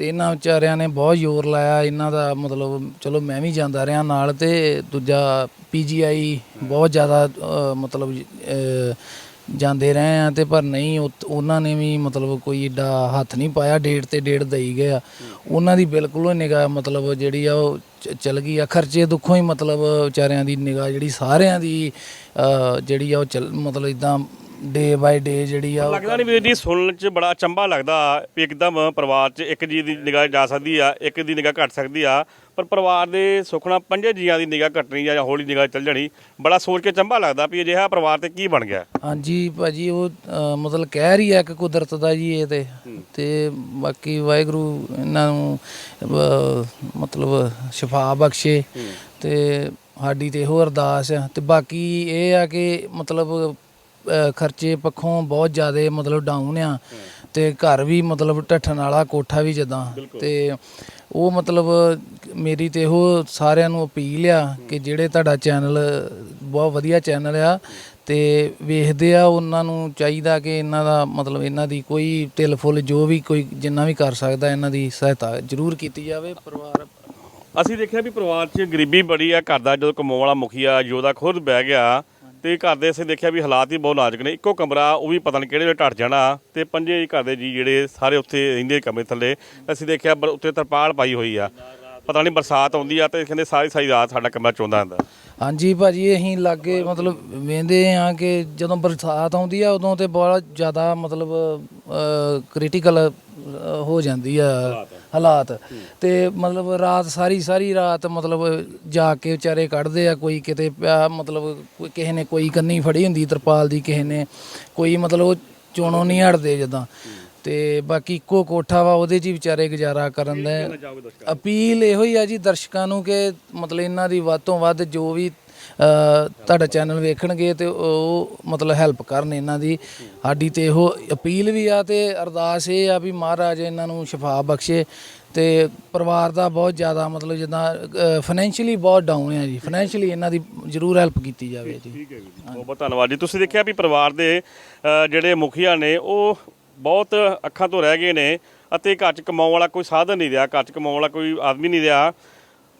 ਤੇ ਇਹਨਾਂ ਵਿਚਾਰਿਆਂ ਨੇ ਬਹੁਤ ਜ਼ੋਰ ਲਾਇਆ ਇਹਨਾਂ ਦਾ ਮਤਲਬ ਚਲੋ ਮੈਂ ਵੀ ਜਾਂਦਾ ਰਿਹਾ ਨਾਲ ਤੇ ਦੂਜਾ ਪੀਜੀਆਈ ਬਹੁਤ ਜ਼ਿਆਦਾ ਅ, ਮਤਲਬ ਅ, ਜਾਂਦੇ ਰਹੇ ਆ ਤੇ ਪਰ ਨਹੀਂ ਉਹ- ਉਹਨਾਂ ਨੇ ਵੀ ਮਤਲਬ ਕੋਈ ਏਡਾ ਹੱਥ ਨਹੀਂ ਪਾਇਆ ਡੇਟ ਤੇ ਡੇਟ ਦਈ ਗਿਆ ਉਹਨਾਂ ਦੀ ਬਿਲਕੁਲ ਹੀ ਨਿਗਾਹ ਮਤਲਬ ਜਿਹੜੀ ਆ ਉਹ ਚ- ਚਲ ਗਈ ਆ। ਖਰਚੇ ਦੁੱਖੋਂ ਹੀ ਮਤਲਬ ਵਿਚਾਰਿਆਂ ਦੀ ਨਿਗਾਹ ਜਿਹੜੀ ਸਾਰਿਆਂ ਦੀ ਅ, ਜਿਹੜੀ ਆ ਉਹ ਚਲ ਮਤਲਬ ਇਦਾਂ ਡੇ ਬਾਈ ਡੇ ਜਿਹੜੀ ਆ ਉਹ ਲੱਗਦਾ ਨਹੀਂ ਵੀਰ ਜੀ ਸੁਣਨ 'ਚ ਬੜਾ ਚੰਬਾ ਲੱਗਦਾ ਵੀ ਇੱਕਦਮ ਪਰਿਵਾਰ 'ਚ ਇੱਕ ਜੀ ਦੀ ਨਿਗਾਹ ਜਾ ਸਕਦੀ ਆ ਇੱਕ ਦੀ ਨਿਗਾਹ ਘਟ ਸਕਦੀ ਆ ਪਰ ਪਰਿਵਾਰ ਦੇ ਸੁਖਣਾ ਪੰਜੇ ਜੀਆਂ ਦੀ ਨਿਗਾਹ ਘਟਣੀ ਜਾਂ ਹੌਲੀ ਨਿਗਾਹ ਚੱਲ ਜਾਣੀ ਬੜਾ ਸੋਚ ਕੇ ਚੰਬਾ ਲੱਗਦਾ ਵੀ ਅਜਿਹਾ ਪਰਿਵਾਰ ਤੇ ਕੀ ਬਣ ਗਿਆ। ਹਾਂਜੀ ਭਾਜੀ ਉਹ ਅ, ਮਤਲਬ ਕਹਿ ਰਹੀ ਹੈ ਕਿ ਕੁਦਰਤ ਦਾ ਜੀ ਇਹ ਤੇ। ਤੇ ਬਾਕੀ ਵਾਹਿਗੁਰੂ ਇਹਨਾਂ ਨੂੰ ਅ, ਮਤਲਬ ਸ਼ਿਫਾ ਬਖਸ਼ੇ। ਤੇ ਸਾਡੀ ਤੇ ਇਹੋ ਅਰਦਾਸ ਆ। ਤੇ ਬਾਕੀ ਇਹ ਆ ਕਿ ਮਤਲਬ ਖਰਚੇ ਪੱਖੋਂ ਬਹੁਤ ਜ਼ਿਆਦਾ ਮਤਲਬ ਡਾਊਨ ਆ ਤੇ ਘਰ ਵੀ ਮਤਲਬ ਢੱਠਣ ਵਾਲਾ ਕੋਠਾ ਵੀ ਜਦਾਂ। ਤੇ ਉਹ ਮਤਲਬ ਮੇਰੀ ਤੇ ਇਹੋ ਸਾਰਿਆਂ ਨੂੰ ਅਪੀਲ ਆ ਕਿ ਜਿਹੜੇ ਤੁਹਾਡਾ ਚੈਨਲ ਬਹੁਤ ਵਧੀਆ ਚੈਨਲ ਆ ਤੇ ਵੇਖਦੇ ਆ ਉਹਨਾਂ ਨੂੰ ਚਾਹੀਦਾ ਕਿ ਇਹਨਾਂ ਦਾ ਮਤਲਬ ਇਹਨਾਂ ਦੀ ਕੋਈ ਢਿੱਲ ਫੁੱਲ ਜੋ ਵੀ ਕੋਈ ਜਿੰਨਾ ਵੀ ਕਰ ਸਕਦਾ ਇਹਨਾਂ ਦੀ ਸਹਾਇਤਾ ਜ਼ਰੂਰ ਕੀਤੀ ਜਾਵੇ ਪਰਿਵਾਰ ਅਸੀਂ ਦੇਖਿਆ ਵੀ ਪਰਿਵਾਰ 'ਚ ਗਰੀਬੀ ਬੜੀ ਆ ਘਰ ਦਾ ਜਦੋਂ ਕਮਾਉਣ ਵਾਲਾ ਮੁਖੀਆ ਯੋਧਾ ਖੁਦ ਬਹਿ ਗਿਆ ਤੇ ਘਰ ਦੇ ਅਸੀਂ ਦੇਖਿਆ ਵੀ ਹਾਲਾਤ ਹੀ ਬਹੁਤ ਨਾਜ਼ੁਕ ਨੇ। ਇੱਕੋ ਕਮਰਾ, ਉਹ ਵੀ ਪਤਾ ਨਹੀਂ ਕਿਹੜੇ ਵੇਲੇ ਢੱਟ ਜਾਣਾ ਤੇ ਪੰਜੇ ਹੀ ਘਰ ਦੇ ਜੀ ਜਿਹੜੇ ਸਾਰੇ ਉੱਥੇ ਰਹਿੰਦੇ ਕਮਰੇ ਥੱਲੇ। ਅਸੀਂ ਦੇਖਿਆ ਬ- ਉੱਤੇ ਤਰਪਾਲ ਪਾਈ ਹੋਈ ਆ। ਪਤਾ ਨਹੀਂ ਬਰਸਾਤ ਆਉਂਦੀ ਆ ਤੇ ਕਹਿੰਦੇ ਸਾਰੀ ਸਾਰੀ ਰਾਤ ਸਾਡਾ ਕਮਰਾ ਚੋਂਦਾ ਹੁੰਦਾ ਹਾਂਜੀ ਭਾਜੀ ਅਸੀਂ ਲਾਗੇ ਮਤਲਬ ਵੇਂਦੇ ਆ ਕਿ ਜਦੋਂ ਬਰਸਾਤ ਆਉਂਦੀ ਆ, ਉਦੋਂ ਤੇ ਬਹੁਤ ਜ਼ਿਆਦਾ ਮਤਲਬ ਕ੍ਰਿਟੀਕਲ ਹੋ ਜਾਂਦੀ ਆ ਹਾਲਾਤ। ਤੇ ਮਤਲਬ ਰਾਤ ਸਾਰੀ ਸਾਰੀ ਰਾਤ ਮਤਲਬ ਜਾ ਕੇ ਵਿਚਾਰੇ ਕੱਢਦੇ ਆ, ਕੋਈ ਕਿਤੇ ਪਿਆ ਮਤਲਬ ਕੋਈ ਕਿਸੇ ਨੇ ਕੋਈ ਕੰਨੀ ਫੜੀ ਹੁੰਦੀ ਤਰਪਾਲ ਦੀ, ਕਿਸੇ ਨੇ ਕੋਈ ਮਤਲਬ ਉਹ ਚੋਣੋਂ ਨਹੀਂ ਹਟਦੇ ਜਦਾਂ। ਤੇ ਬਾਕੀ ਇੱਕੋ ਕੋਠਾ ਵਾ ਉਹਦੇ 'ਚ ਹੀ ਵਿਚਾਰੇ ਗੁਜ਼ਾਰਾ ਕਰਨ ਦਾ। ਅਪੀਲ ਇਹੋ ਹੀ ਆ ਜੀ ਦਰਸ਼ਕਾਂ ਨੂੰ ਕਿ ਮਤਲਬ ਇਹਨਾਂ ਦੀ ਵੱਧ ਤੋਂ ਵੱਧ ਜੋ ਵੀ ਤੁਹਾਡਾ ਚੈਨਲ ਵੇਖਣਗੇ ਤੇ ਉਹ ਮਤਲਬ ਹੈਲਪ ਕਰਨ ਇਹਨਾਂ ਦੀ। ਸਾਡੀ ਤੇ ਇਹੋ ਅਪੀਲ ਵੀ ਆ ਤੇ ਅਰਦਾਸ ਇਹ ਆ ਵੀ ਮਹਾਰਾਜ ਇਹਨਾਂ ਨੂੰ ਸ਼ਿਫਾ ਬਖਸ਼ੇ ਤੇ ਪਰਿਵਾਰ ਦਾ ਬਹੁਤ ਜ਼ਿਆਦਾ ਮਤਲਬ ਜਿੱਦਾਂ ਫਾਈਨੈਂਸ਼ੀਅਲੀ ਬਹੁਤ ਡਾਊਨ ਆ ਜੀ। ਫਾਈਨੈਂਸ਼ੀਅਲੀ ਇਹਨਾਂ ਦੀ ਜ਼ਰੂਰ ਹੈਲਪ ਕੀਤੀ ਜਾਵੇ ਜੀ। ਠੀਕ ਹੈ ਜੀ ਬਹੁਤ ਬਹੁਤ ਧੰਨਵਾਦ ਜੀ। ਤੁਸੀਂ ਦੇਖਿਆ ਵੀ ਪਰਿਵਾਰ ਦੇ ਜਿਹੜੇ ਮੁਖੀਆ ਨੇ ਉਹ ਬਹੁਤ ਅੱਖਾਂ ਤੋਂ ਰਹਿ ਗਏ ਨੇ ਅਤੇ ਘਰ 'ਚ ਕਮਾਉਣ ਵਾਲਾ ਕੋਈ ਸਾਧਨ ਨਹੀਂ ਰਿਹਾ ਘਰ 'ਚ ਕਮਾਉਣ ਵਾਲਾ ਕੋਈ ਆਦਮੀ ਨਹੀਂ ਰਿਹਾ।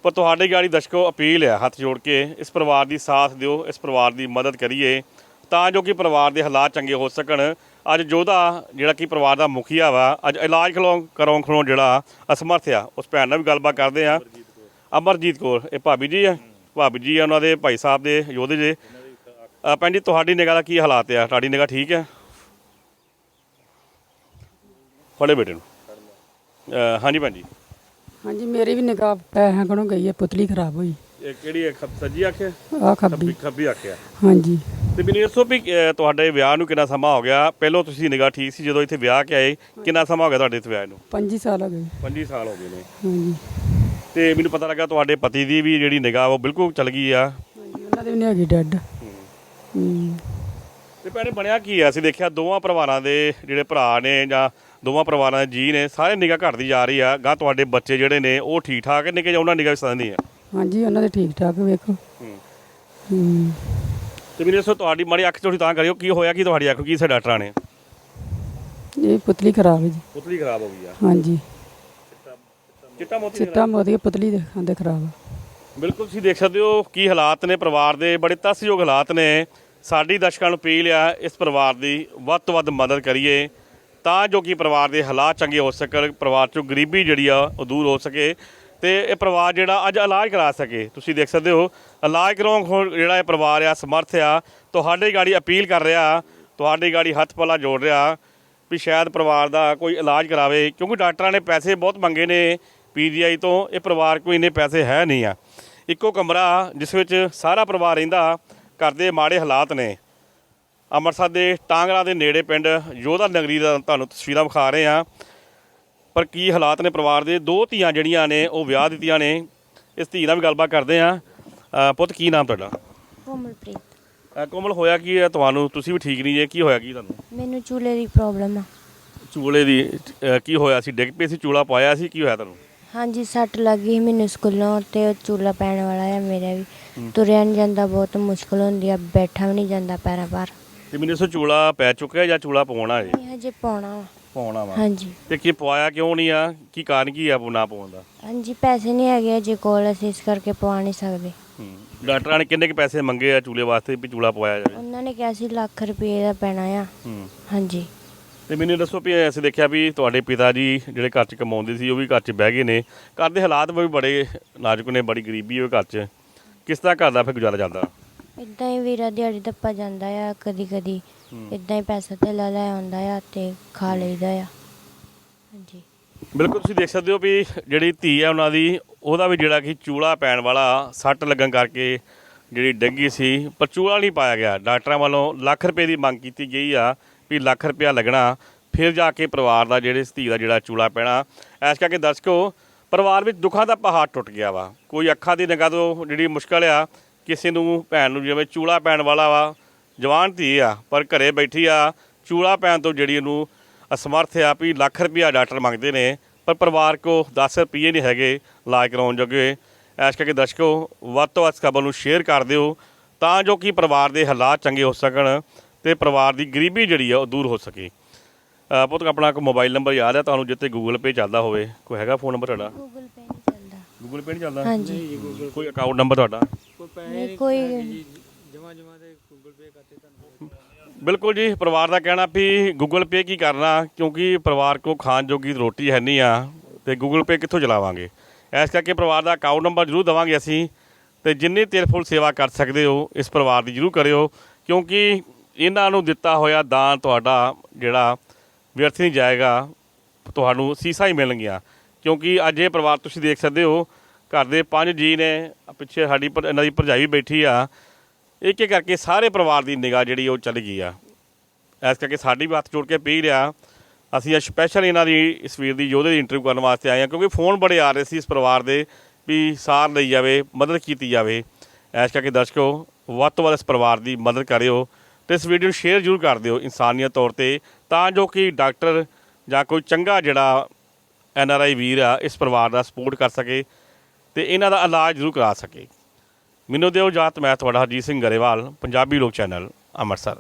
ਪਰ ਤੁਹਾਡੇ ਗਾੜੀ ਦਰਸ਼ਕੋ ਅਪੀਲ ਹੈ ਹੱਥ ਜੋੜ ਕੇ ਇਸ ਪਰਿਵਾਰ ਦੀ ਸਾਥ ਦਿਓ, ਇਸ ਪਰਿਵਾਰ ਦੀ ਮਦਦ ਕਰੀਏ ਤਾਂ ਜੋ ਕਿ ਪਰਿਵਾਰ ਦੇ ਹਾਲਾਤ ਚੰਗੇ ਹੋ ਸਕਣ। ਅੱਜ ਜੋਧਾ ਜਿਹੜਾ ਕਿ ਪਰਿਵਾਰ ਦਾ ਮੁਖੀਆ ਵਾ, ਅੱਜ ਇਲਾਜ ਖਲੋਂ ਕਰੋਂ ਖਲੋਂ, ਜਿਹੜਾ ਅਸਮਰਥ ਆ। ਉਸ ਭੈਣ ਨਾਲ ਵੀ ਗੱਲਬਾਤ ਕਰਦੇ ਆ ਅਮਰਜੀਤ ਕੌਰ, ਇਹ ਭਾਬੀ ਜੀ ਆ। ਭਾਬੀ ਜੀ ਆ, ਉਹਨਾਂ ਦੇ ਭਾਈ ਸਾਹਿਬ ਦੇ, ਯੋਧੇ ਜੇ ਭੈਣ ਜੀ, ਤੁਹਾਡੀ ਨਿਗਾਹ ਦਾ ਕੀ ਹਾਲਾਤ ਆ? ਤੁਹਾਡੀ ਨਿਗਾਹ ਠੀਕ ਹੈ ਫੜੇ ਬੇਟੇ ਨੂੰ। ਹਾਂਜੀ ਭੈਣ ਜੀ। ਹਾਂਜੀ ਮੇਰੀ ਵੀ ਨਿਗਾਹ ਪੈਸਿਆਂ ਕੋਲੋਂ ਗਈ ਹੈ ਪੁਤਲੀ ਖਰਾਬ ਹੋਈ। ਇਹ ਕਿਹੜੀ ਹੈ? ਖੱਬ ਸੱਜੀ ਆਖਿਆ? ਆ ਖੱਬੀ। ਖੱਬੀ ਆਖਿਆ। ਹਾਂਜੀ। ਤੇ ਮੈਨੂੰ ਦੱਸੋ ਵੀ ਤੁਹਾਡੇ ਵਿਆਹ ਨੂੰ ਕਿੰਨਾ ਸਮਾਂ ਹੋ ਗਿਆ? ਪਹਿਲਾਂ ਤੁਸੀਂ ਨਿਗਾਹ ਠੀਕ ਸੀ ਜਦੋਂ ਇੱਥੇ ਵਿਆਹ ਕੇ ਆਏ ਕਿੰਨਾ ਸਮਾਂ ਹੋ ਗਿਆ ਤੁਹਾਡੇ ਇਸ ਵਿਆਹ ਨੂੰ? 25 ਸਾਲ ਹੋ ਗਏ। 25 ਸਾਲ ਹੋ ਗਏ ਨੇ। ਹਾਂਜੀ। ਤੇ ਮੈਨੂੰ ਪਤਾ ਲੱਗਾ ਤੁਹਾਡੇ ਪਤੀ ਦੀ ਵੀ ਜਿਹੜੀ ਨਿਗਾਹ ਉਹ ਬਿਲਕੁਲ ਚਲ ਗਈ ਆ। ਹਾਂਜੀ ਉਹਨਾਂ ਦੇ ਵੀ ਨਹੀਂ ਹੈਗੀ ਡੈਡ। ਹੂੰ। ਤੇ ਭੈਣੇ ਬਣਿਆ ਕੀ ਆ? ਅਸੀਂ ਦੇਖਿਆ ਦੋਵਾਂ ਪਰਿਵਾਰਾਂ ਦੇ ਜਿਹੜੇ ਭਰਾ ਨੇ ਜਾਂ ਦੋਵਾਂ ਪਰਿਵਾਰਾਂ ਦੇ ਜੀ ਨੇ ਸਾਰੇ ਨਿਗਾਹ ਘਟਦੀ ਜਾ ਰਹੀ ਆ। ਗਾਂ ਤੁਹਾਡੇ ਬੱਚੇ ਜਿਹੜੇ ਨੇ ਉਹ ਠੀਕ ਠਾਕ ਨੇ ਕਿ ਜਾਂ ਉਹਨਾਂ ਨਿਗਾਹ ਸਦਾ ਨਹੀਂ ਆ ਹਾਂਜੀ ਉਹਨਾਂ ਦੇ ਠੀਕ ਠਾਕ ਵੇਖੋ। ਹੂੰ। ਹੂੰ। ਤੇ ਮੈਨੂੰ ਦੱਸੋ ਤੁਹਾਡੀ ਮਾੜੀ ਅੱਖ ਚੋੜੀ ਤਾਂ ਕਰਿਓ ਕੀ ਹੋਇਆ ਕੀ ਤੁਹਾਡੀ ਅੱਖ ਕੀ ਸੇ ਡਾਕਟਰਾਂ ਨੇ? ਇਹ ਪੁਤਲੀ ਖਰਾਬ ਹੈ ਜੀ। ਪੁਤਲੀ ਖਰਾਬ ਹੋ ਗਈ ਆ। ਹਾਂਜੀ। ਚਿੱਟਾ ਮੋਤੀ ਚਿੱਟਾ ਮੋਦੀ ਪੁਤਲੀ ਦੇ ਖਾਂਦੇ ਖਰਾਬ ਆ। ਬਿਲਕੁਲ ਤੁਸੀਂ ਦੇਖ ਸਕਦੇ ਹੋ ਕੀ ਹਾਲਾਤ ਨੇ ਪਰਿਵਾਰ ਦੇ ਬੜੇ ਤਰਸਯੋਗ ਹਾਲਾਤ ਨੇ। ਸਾਡੀ ਦਰਸ਼ਕਾਂ ਨੂੰ ਅਪੀਲ ਆ ਇਸ ਪਰਿਵਾਰ ਦੀ ਵੱਧ ਤੋਂ ਵੱਧ ਮਦਦ ਕਰੀਏ। ਤਾਂ ਜੋ ਕਿ ਪਰਿਵਾਰ ਦੇ ਹਾਲਾਤ ਚੰਗੇ ਹੋ ਸਕਣ, ਪਰਿਵਾਰ ਚੋਂ ਗਰੀਬੀ ਜਿਹੜੀ ਆ ਉਹ ਦੂਰ ਹੋ ਸਕੇ ਤੇ ਇਹ ਪਰਿਵਾਰ ਜਿਹੜਾ ਅੱਜ ਇਲਾਜ ਕਰਾ ਸਕੇ। ਤੁਸੀਂ ਦੇਖ ਸਕਦੇ ਹੋ, ਇਲਾਜ ਕਰਾਉਣ ਹੁਣ ਜਿਹੜਾ ਇਹ ਪਰਿਵਾਰ ਆ, ਸਮਰਥ ਆ, ਤੁਹਾਡੇ ਗਾੜੀ ਅਪੀਲ ਕਰ ਰਿਹਾ, ਤੁਹਾਡੀ ਗਾੜੀ ਹੱਥ ਪਲਾ ਜੋੜ ਰਿਹਾ ਵੀ ਸ਼ਾਇਦ ਪਰਿਵਾਰ ਦਾ ਕੋਈ ਇਲਾਜ ਕਰਾਵੇ, ਕਿਉਂਕਿ ਡਾਕਟਰਾਂ ਨੇ ਪੈਸੇ ਬਹੁਤ ਮੰਗੇ ਨੇ ਪੀਜੀਆਈ ਤੋਂ, ਇਹ ਪਰਿਵਾਰ ਕੋਈ ਇੰਨੇ ਪੈਸੇ ਹੈ ਨਹੀਂ ਆ। ਇੱਕੋ ਕਮਰਾ ਜਿਸ ਵਿੱਚ ਸਾਰਾ ਪਰਿਵਾਰ ਰਹਿੰਦਾ, ਘਰ ਦੇ ਮਾੜੇ ਹਾਲਾਤ ਨੇ। ਅੰਮ੍ਰਿਤਸਰ ਦੇ ਟਾਂਗਰਾ ਦੇ ਨੇੜੇ ਪਿੰਡ ਯੋਧਾ ਨਗਰੀ ਦਾ ਤੁਹਾਨੂੰ ਤਸਵੀਰਾਂ ਵਿਖਾ ਰਹੇ ਆ ਪਰ ਕੀ ਹਾਲਾਤ ਨੇ ਪਰਿਵਾਰ ਦੇ? ਦੋ ਧੀਆਂ ਜਿਹੜੀਆਂ ਨੇ ਉਹ ਵਿਆਹ ਦਿੱਤੀਆਂ ਨੇ। ਇਸ ਧੀ ਨਾਲ ਵੀ ਗੱਲਬਾਤ ਕਰਦੇ ਆ ਪੁੱਤ ਕੀ ਨਾਮ ਤੁਹਾਡਾ? ਕੋਮਲਪ੍ਰੀਤ। ਅ, ਕੋਮਲ ਹੋਇਆ ਕੀ ਹੈ? ਤੁਹਾਨੂੰ ਤੁਸੀਂ ਵੀ ਠੀਕ ਨਹੀਂ ਜੇ ਕੀ ਹੋਇਆ ਕੀ ਤੁਹਾਨੂੰ? ਮੈਨੂੰ ਚੂਲੇ ਦੀ ਪ੍ਰੋਬਲਮ ਆ। ਚੂਲੇ ਦੀ ਅ, ਕੀ ਹੋਇਆ ਸੀ? ਡਿੱਗ ਪਏ ਸੀ ਚੂਲਾ ਪਾਇਆ ਸੀ ਕੀ ਹੋਇਆ ਤੁਹਾਨੂੰ? ਹਾਂਜੀ ਸੱਟ ਲੱਗ ਗਈ ਮੈਨੂੰ ਸਕੂਲੋਂ ਤੇ ਉਹ ਚੂਲਾ ਪੈਣ ਵਾਲਾ ਆ ਮੇਰਾ ਵੀ। ਤੁਰਿਆ ਨਹੀਂ ਜਾਂਦਾ ਬਹੁਤ ਮੁਸ਼ਕਲ ਹੁੰਦੀ ਆ ਬੈਠਾ ਵੀ ਨਹੀਂ ਜਾਂਦਾ ਪੈਰਾਂ ਭਾਰ। ਤੇ ਮੈਨੂੰ ਦੱਸੋ ਚੂਲਾ ਪੈ ਚੁੱਕਿਆ ਜਾਂ ਚੂਲਾ ਪਾਉਣਾ ਹੈ? ਇਹ ਹਜੇ ਪਾਉਣਾ ਵਾ। ਵਾ। ਹਾਂਜੀ। ਤੇ ਕੀ ਪਵਾਇਆ ਕਿਉਂ ਨਹੀਂ ਆ? ਕੀ ਕਾਰਨ ਕੀ ਆ ਨਾ ਪਾਉਣ ਦਾ? ਹਾਂਜੀ ਪੈਸੇ ਨਹੀਂ ਹੈਗੇ ਅਜੇ ਕੋਲ ਅਸੀਂ ਇਸ ਕਰਕੇ ਪਵਾ ਨਹੀਂ ਸਕਦੇ। ਡਾਕਟਰਾਂ ਨੇ ਕਿੰਨੇ ਕੁ ਪੈਸੇ ਮੰਗੇ ਆ ਚੂਲੇ ਵਾਸਤੇ ਵੀ ਚੂਲਾ ਪਵਾਇਆ ਜਾਵੇ? ਉਹਨਾਂ ਨੇ ਕਿਹਾ ਸੀ ਲੱਖ ਰੁਪਏ ਦਾ ਪੈਣਾ ਆ। ਹੂੰ। ਹਾਂਜੀ। ਤੇ ਮੈਨੂੰ ਦੱਸੋ ਵੀ ਅਸੀਂ ਦੇਖਿਆ ਵੀ ਤੁਹਾਡੇ ਪਿਤਾ ਜੀ ਜਿਹੜੇ ਘਰ 'ਚ ਕਮਾਉਂਦੇ ਸੀ ਉਹ ਵੀ ਘਰ 'ਚ ਬਹਿ ਗਏ ਨੇ। ਘਰ ਦੇ ਹਾਲਾਤ ਵੀ ਬੜੇ ਨਾਜ਼ੁਕ ਨੇ ਬੜੀ ਗਰੀਬੀ ਹੈ ਘਰ 'ਚ। ਕਿਸ ਤਰ੍ਹਾਂ ਘਰ ਦਾ ਫਿਰ ਗੁਜ਼ਾਰਾ ਚੱਲਦਾ? ਇਦਾਂ ਹੀ ਵੀਰਾ ਦਿਹਾੜੀ ਦੱਪਾ ਜਾਂਦਾ ਆ ਕਦੀ ਕਦੀ ਇਦਾਂ ਹੀ ਪੈਸਾ ਤੇ ਲੈ ਲੈ ਆਉਂਦਾ ਆ ਤੇ ਖਾ ਲਈਦਾ ਆ। ਹਾਂਜੀ। ਬਿਲਕੁਲ ਤੁਸੀਂ ਦੇਖ ਸਕਦੇ ਹੋ ਵੀ ਜਿਹੜੀ ਧੀ ਹੈ ਉਹਨਾਂ ਦੀ ਉਹਦਾ ਵੀ ਜਿਹੜਾ ਕਿ ਚੂਲਾ ਪੈਣ ਵਾਲਾ ਸੱਟ ਲੱਗਣ ਕਰਕੇ ਜਿਹੜੀ ਡੱਗੀ ਸੀ ਪਰ ਚੂਲਾ ਨਹੀਂ ਪਾਇਆ ਗਿਆ। ਡਾਕਟਰਾਂ ਵੱਲੋਂ ਲੱਖ ਰੁਪਏ ਦੀ ਮੰਗ ਕੀਤੀ ਗਈ ਆ ਵੀ ਲੱਖ ਰੁਪਇਆ ਲੱਗਣਾ ਫਿਰ ਜਾ ਕੇ ਪਰਿਵਾਰ ਦਾ ਜਿਹੜੇ ਧੀ ਦਾ ਜਿਹੜਾ ਚੂਲਾ ਪੈਣਾ। ਐਸ ਕਰਕੇ ਦਰਸ਼ਕੋ ਪਰਿਵਾਰ ਵਿੱਚ ਦੁੱਖਾਂ ਦਾ ਪਹਾੜ ਟੁੱਟ ਗਿਆ ਵਾ। ਕੋਈ ਅੱਖਾਂ ਦੀ ਨਿਗਾਹ ਤੋਂ ਜਿਹੜੀ ਮੁਸ਼ਕਲ ਆ ਕਿਸੇ ਨੂੰ ਭੈਣ ਨੂੰ ਜਿਵੇਂ ਚੂਲਾ ਪੈਣ ਵਾਲਾ ਵਾ ਜਵਾਨ ਧੀ ਆ ਪਰ ਘਰੇ ਬੈਠੀ ਆ ਚੂਲਾ ਪੈਣ ਤੋਂ ਜਿਹੜੀ ਉਹਨੂੰ ਅਸਮਰਥ ਆ ਵੀ ਲੱਖ ਰੁਪਇਆ ਡਾਕਟਰ ਮੰਗਦੇ ਨੇ ਪਰ ਪਰਿਵਾਰ ਕੋ 10 ਰੁਪਏ ਨਹੀਂ ਹੈਗੇ ਇਲਾਜ ਕਰਾਉਣ ਜੋਗੇ। ਐਸ ਕਰਕੇ ਦਰਸ਼ਕੋ ਵੱਧ ਤੋਂ ਵੱਧ ਖਬਰ ਨੂੰ ਸ਼ੇਅਰ ਕਰ ਦਿਓ ਤਾਂ ਜੋ ਕਿ ਪਰਿਵਾਰ ਦੇ ਹਾਲਾਤ ਚੰਗੇ ਹੋ ਸਕਣ ਤੇ ਪਰਿਵਾਰ ਦੀ ਗਰੀਬੀ ਜਿਹੜੀ ਆ ਉਹ ਦੂਰ ਹੋ ਸਕੇ। ਅ, ਪੁੱਤ ਆਪਣਾ ਕੋਈ ਮੋਬਾਈਲ ਨੰਬਰ ਯਾਦ ਹੈ ਤੁਹਾਨੂੰ ਜਿੱਤੇ ਗੂਗਲ ਪੇ ਚੱਲਦਾ ਹੋਵੇ। ਕੋਈ ਹੈਗਾ ਫੋਨ ਨੰਬਰ ਤੁਹਾਡਾ? ਗੂਗਲ ਪੇ ਗੂਗਲ ਪੇ ਨਹੀਂ ਚੱਲਦਾ? ਹਾਂਜੀ। ਕੋਈ ਅਕਾਊਂਟ ਨੰਬਰ ਤੁਹਾਡਾ? ਨਹੀਂ ਕੋਈ ਜਮਾ ਜਮਾ ਤੇ ਗੂਗਲ ਪੇ ਕਰਤੇ ਤੁਹਾਨੂੰ। ਬਿਲਕੁਲ ਜੀ ਪਰਿਵਾਰ ਦਾ ਕਹਿਣਾ ਵੀ ਗੂਗਲ ਪੇ ਕੀ ਕਰਨਾ? ਕਿਉਂਕਿ ਪਰਿਵਾਰ ਕੋ ਖਾਣ ਜੋਗੀ ਰੋਟੀ ਹੈ ਨਹੀਂ ਆ ਤੇ ਗੂਗਲ ਪੇ ਕਿੱਥੋਂ ਚਲਾਵਾਂਗੇ? ਇਸ ਕਰਕੇ ਪਰਿਵਾਰ ਦਾ ਅਕਾਊਂਟ ਨੰਬਰ ਜ਼ਰੂਰ ਦਵਾਂਗੇ ਅਸੀਂ ਤੇ ਜਿੰਨੀ ਤਿਲਫੁਲ ਸੇਵਾ ਕਰ ਸਕਦੇ ਹੋ ਇਸ ਪਰਿਵਾਰ ਦੀ ਜ਼ਰੂਰ ਕਰਿਓ ਕਿਉਂਕਿ ਇਹਨਾਂ ਨੂੰ ਦਿੱਤਾ ਹੋਇਆ ਦਾਨ ਤੁਹਾਡਾ ਜਿਹੜਾ ਵਿਅਰਥ ਨਹੀਂ ਜਾਏਗਾ ਤੁਹਾਨੂੰ ਸੀਸਾ ਹੀ ਮਿਲਣਗੀਆਂ। ਕਿਉਂਕਿ ਅੱਜ ਇਹ ਪਰਿਵਾਰ ਤੁਸੀਂ ਦੇਖ ਸਕਦੇ ਹੋ, ਘਰ ਦੇ ਪੰਜ ਜੀ ਨੇ ਪਿੱਛੇ ਸਾਡੀ ਭਰ- ਇਹਨਾਂ ਦੀ ਭਰਜਾਈ ਬੈਠੀ ਆ। ਇੱਕ ਇੱਕ ਕਰਕੇ ਸਾਰੇ ਪਰਿਵਾਰ ਦੀ ਨਿਗਾਹ ਜਿਹੜੀ ਉਹ ਚੱਲ ਗਈ ਆ। ਇਸ ਕਰਕੇ ਸਾਡੀ ਵੀ ਹੱਥ ਜੋੜ ਕੇ ਪੀ ਰਿਹਾ ਅਸੀਂ ਅੱਜ ਸਪੈਸ਼ਲ ਇਹਨਾਂ ਦੀ, ਇਸ ਵੀਰ ਦੀ ਯੋਧੇ ਦੀ ਇੰਟਰਵਿਊ ਕਰਨ ਵਾਸਤੇ ਆਏ ਹਾਂ ਕਿਉਂਕਿ ਫੋਨ ਬੜੇ ਆ ਰਹੇ ਸੀ ਇਸ ਪਰਿਵਾਰ ਦੇ ਵੀ ਸਾਰ ਲਈ ਜਾਵੇ, ਮਦਦ ਕੀਤੀ ਜਾਵੇ। ਇਸ ਕਰਕੇ ਦਰਸ਼ਕੋ, ਵੱਧ ਤੋਂ ਵੱਧ ਇਸ ਪਰਿਵਾਰ ਦੀ ਮਦਦ ਕਰਿਓ ਤੇ ਇਸ ਵੀਡੀਓ ਨੂੰ ਸ਼ੇਅਰ ਜ਼ਰੂਰ ਕਰ ਦਿਓ ਇਨਸਾਨੀਅਤ ਤੌਰ ਤੇ, ਤਾਂ ਜੋ ਕਿ ਡਾਕਟਰ ਜਾਂ ਕੋਈ ਚੰਗਾ ਜਿਹੜਾ ਐਨ ਆਰ ਆਈ ਵੀਰ ਆ, ਇਸ ਪਰਿਵਾਰ ਦਾ ਸਪੋਰਟ ਕਰ ਸਕੇ ਤੇ ਇਹਨਾਂ ਦਾ ਇਲਾਜ ਜ਼ਰੂਰ ਕਰਾ ਸਕੇ। ਮੈਨੂੰ ਦਿਓ ਜਾਤ ਮੈਂ ਤੁਹਾਡਾ ਹਰਜੀਤ ਸਿੰਘ ਗਰੇਵਾਲ, ਪੰਜਾਬੀ ਲੋਕ ਚੈਨਲ, ਅੰਮ੍ਰਿਤਸਰ।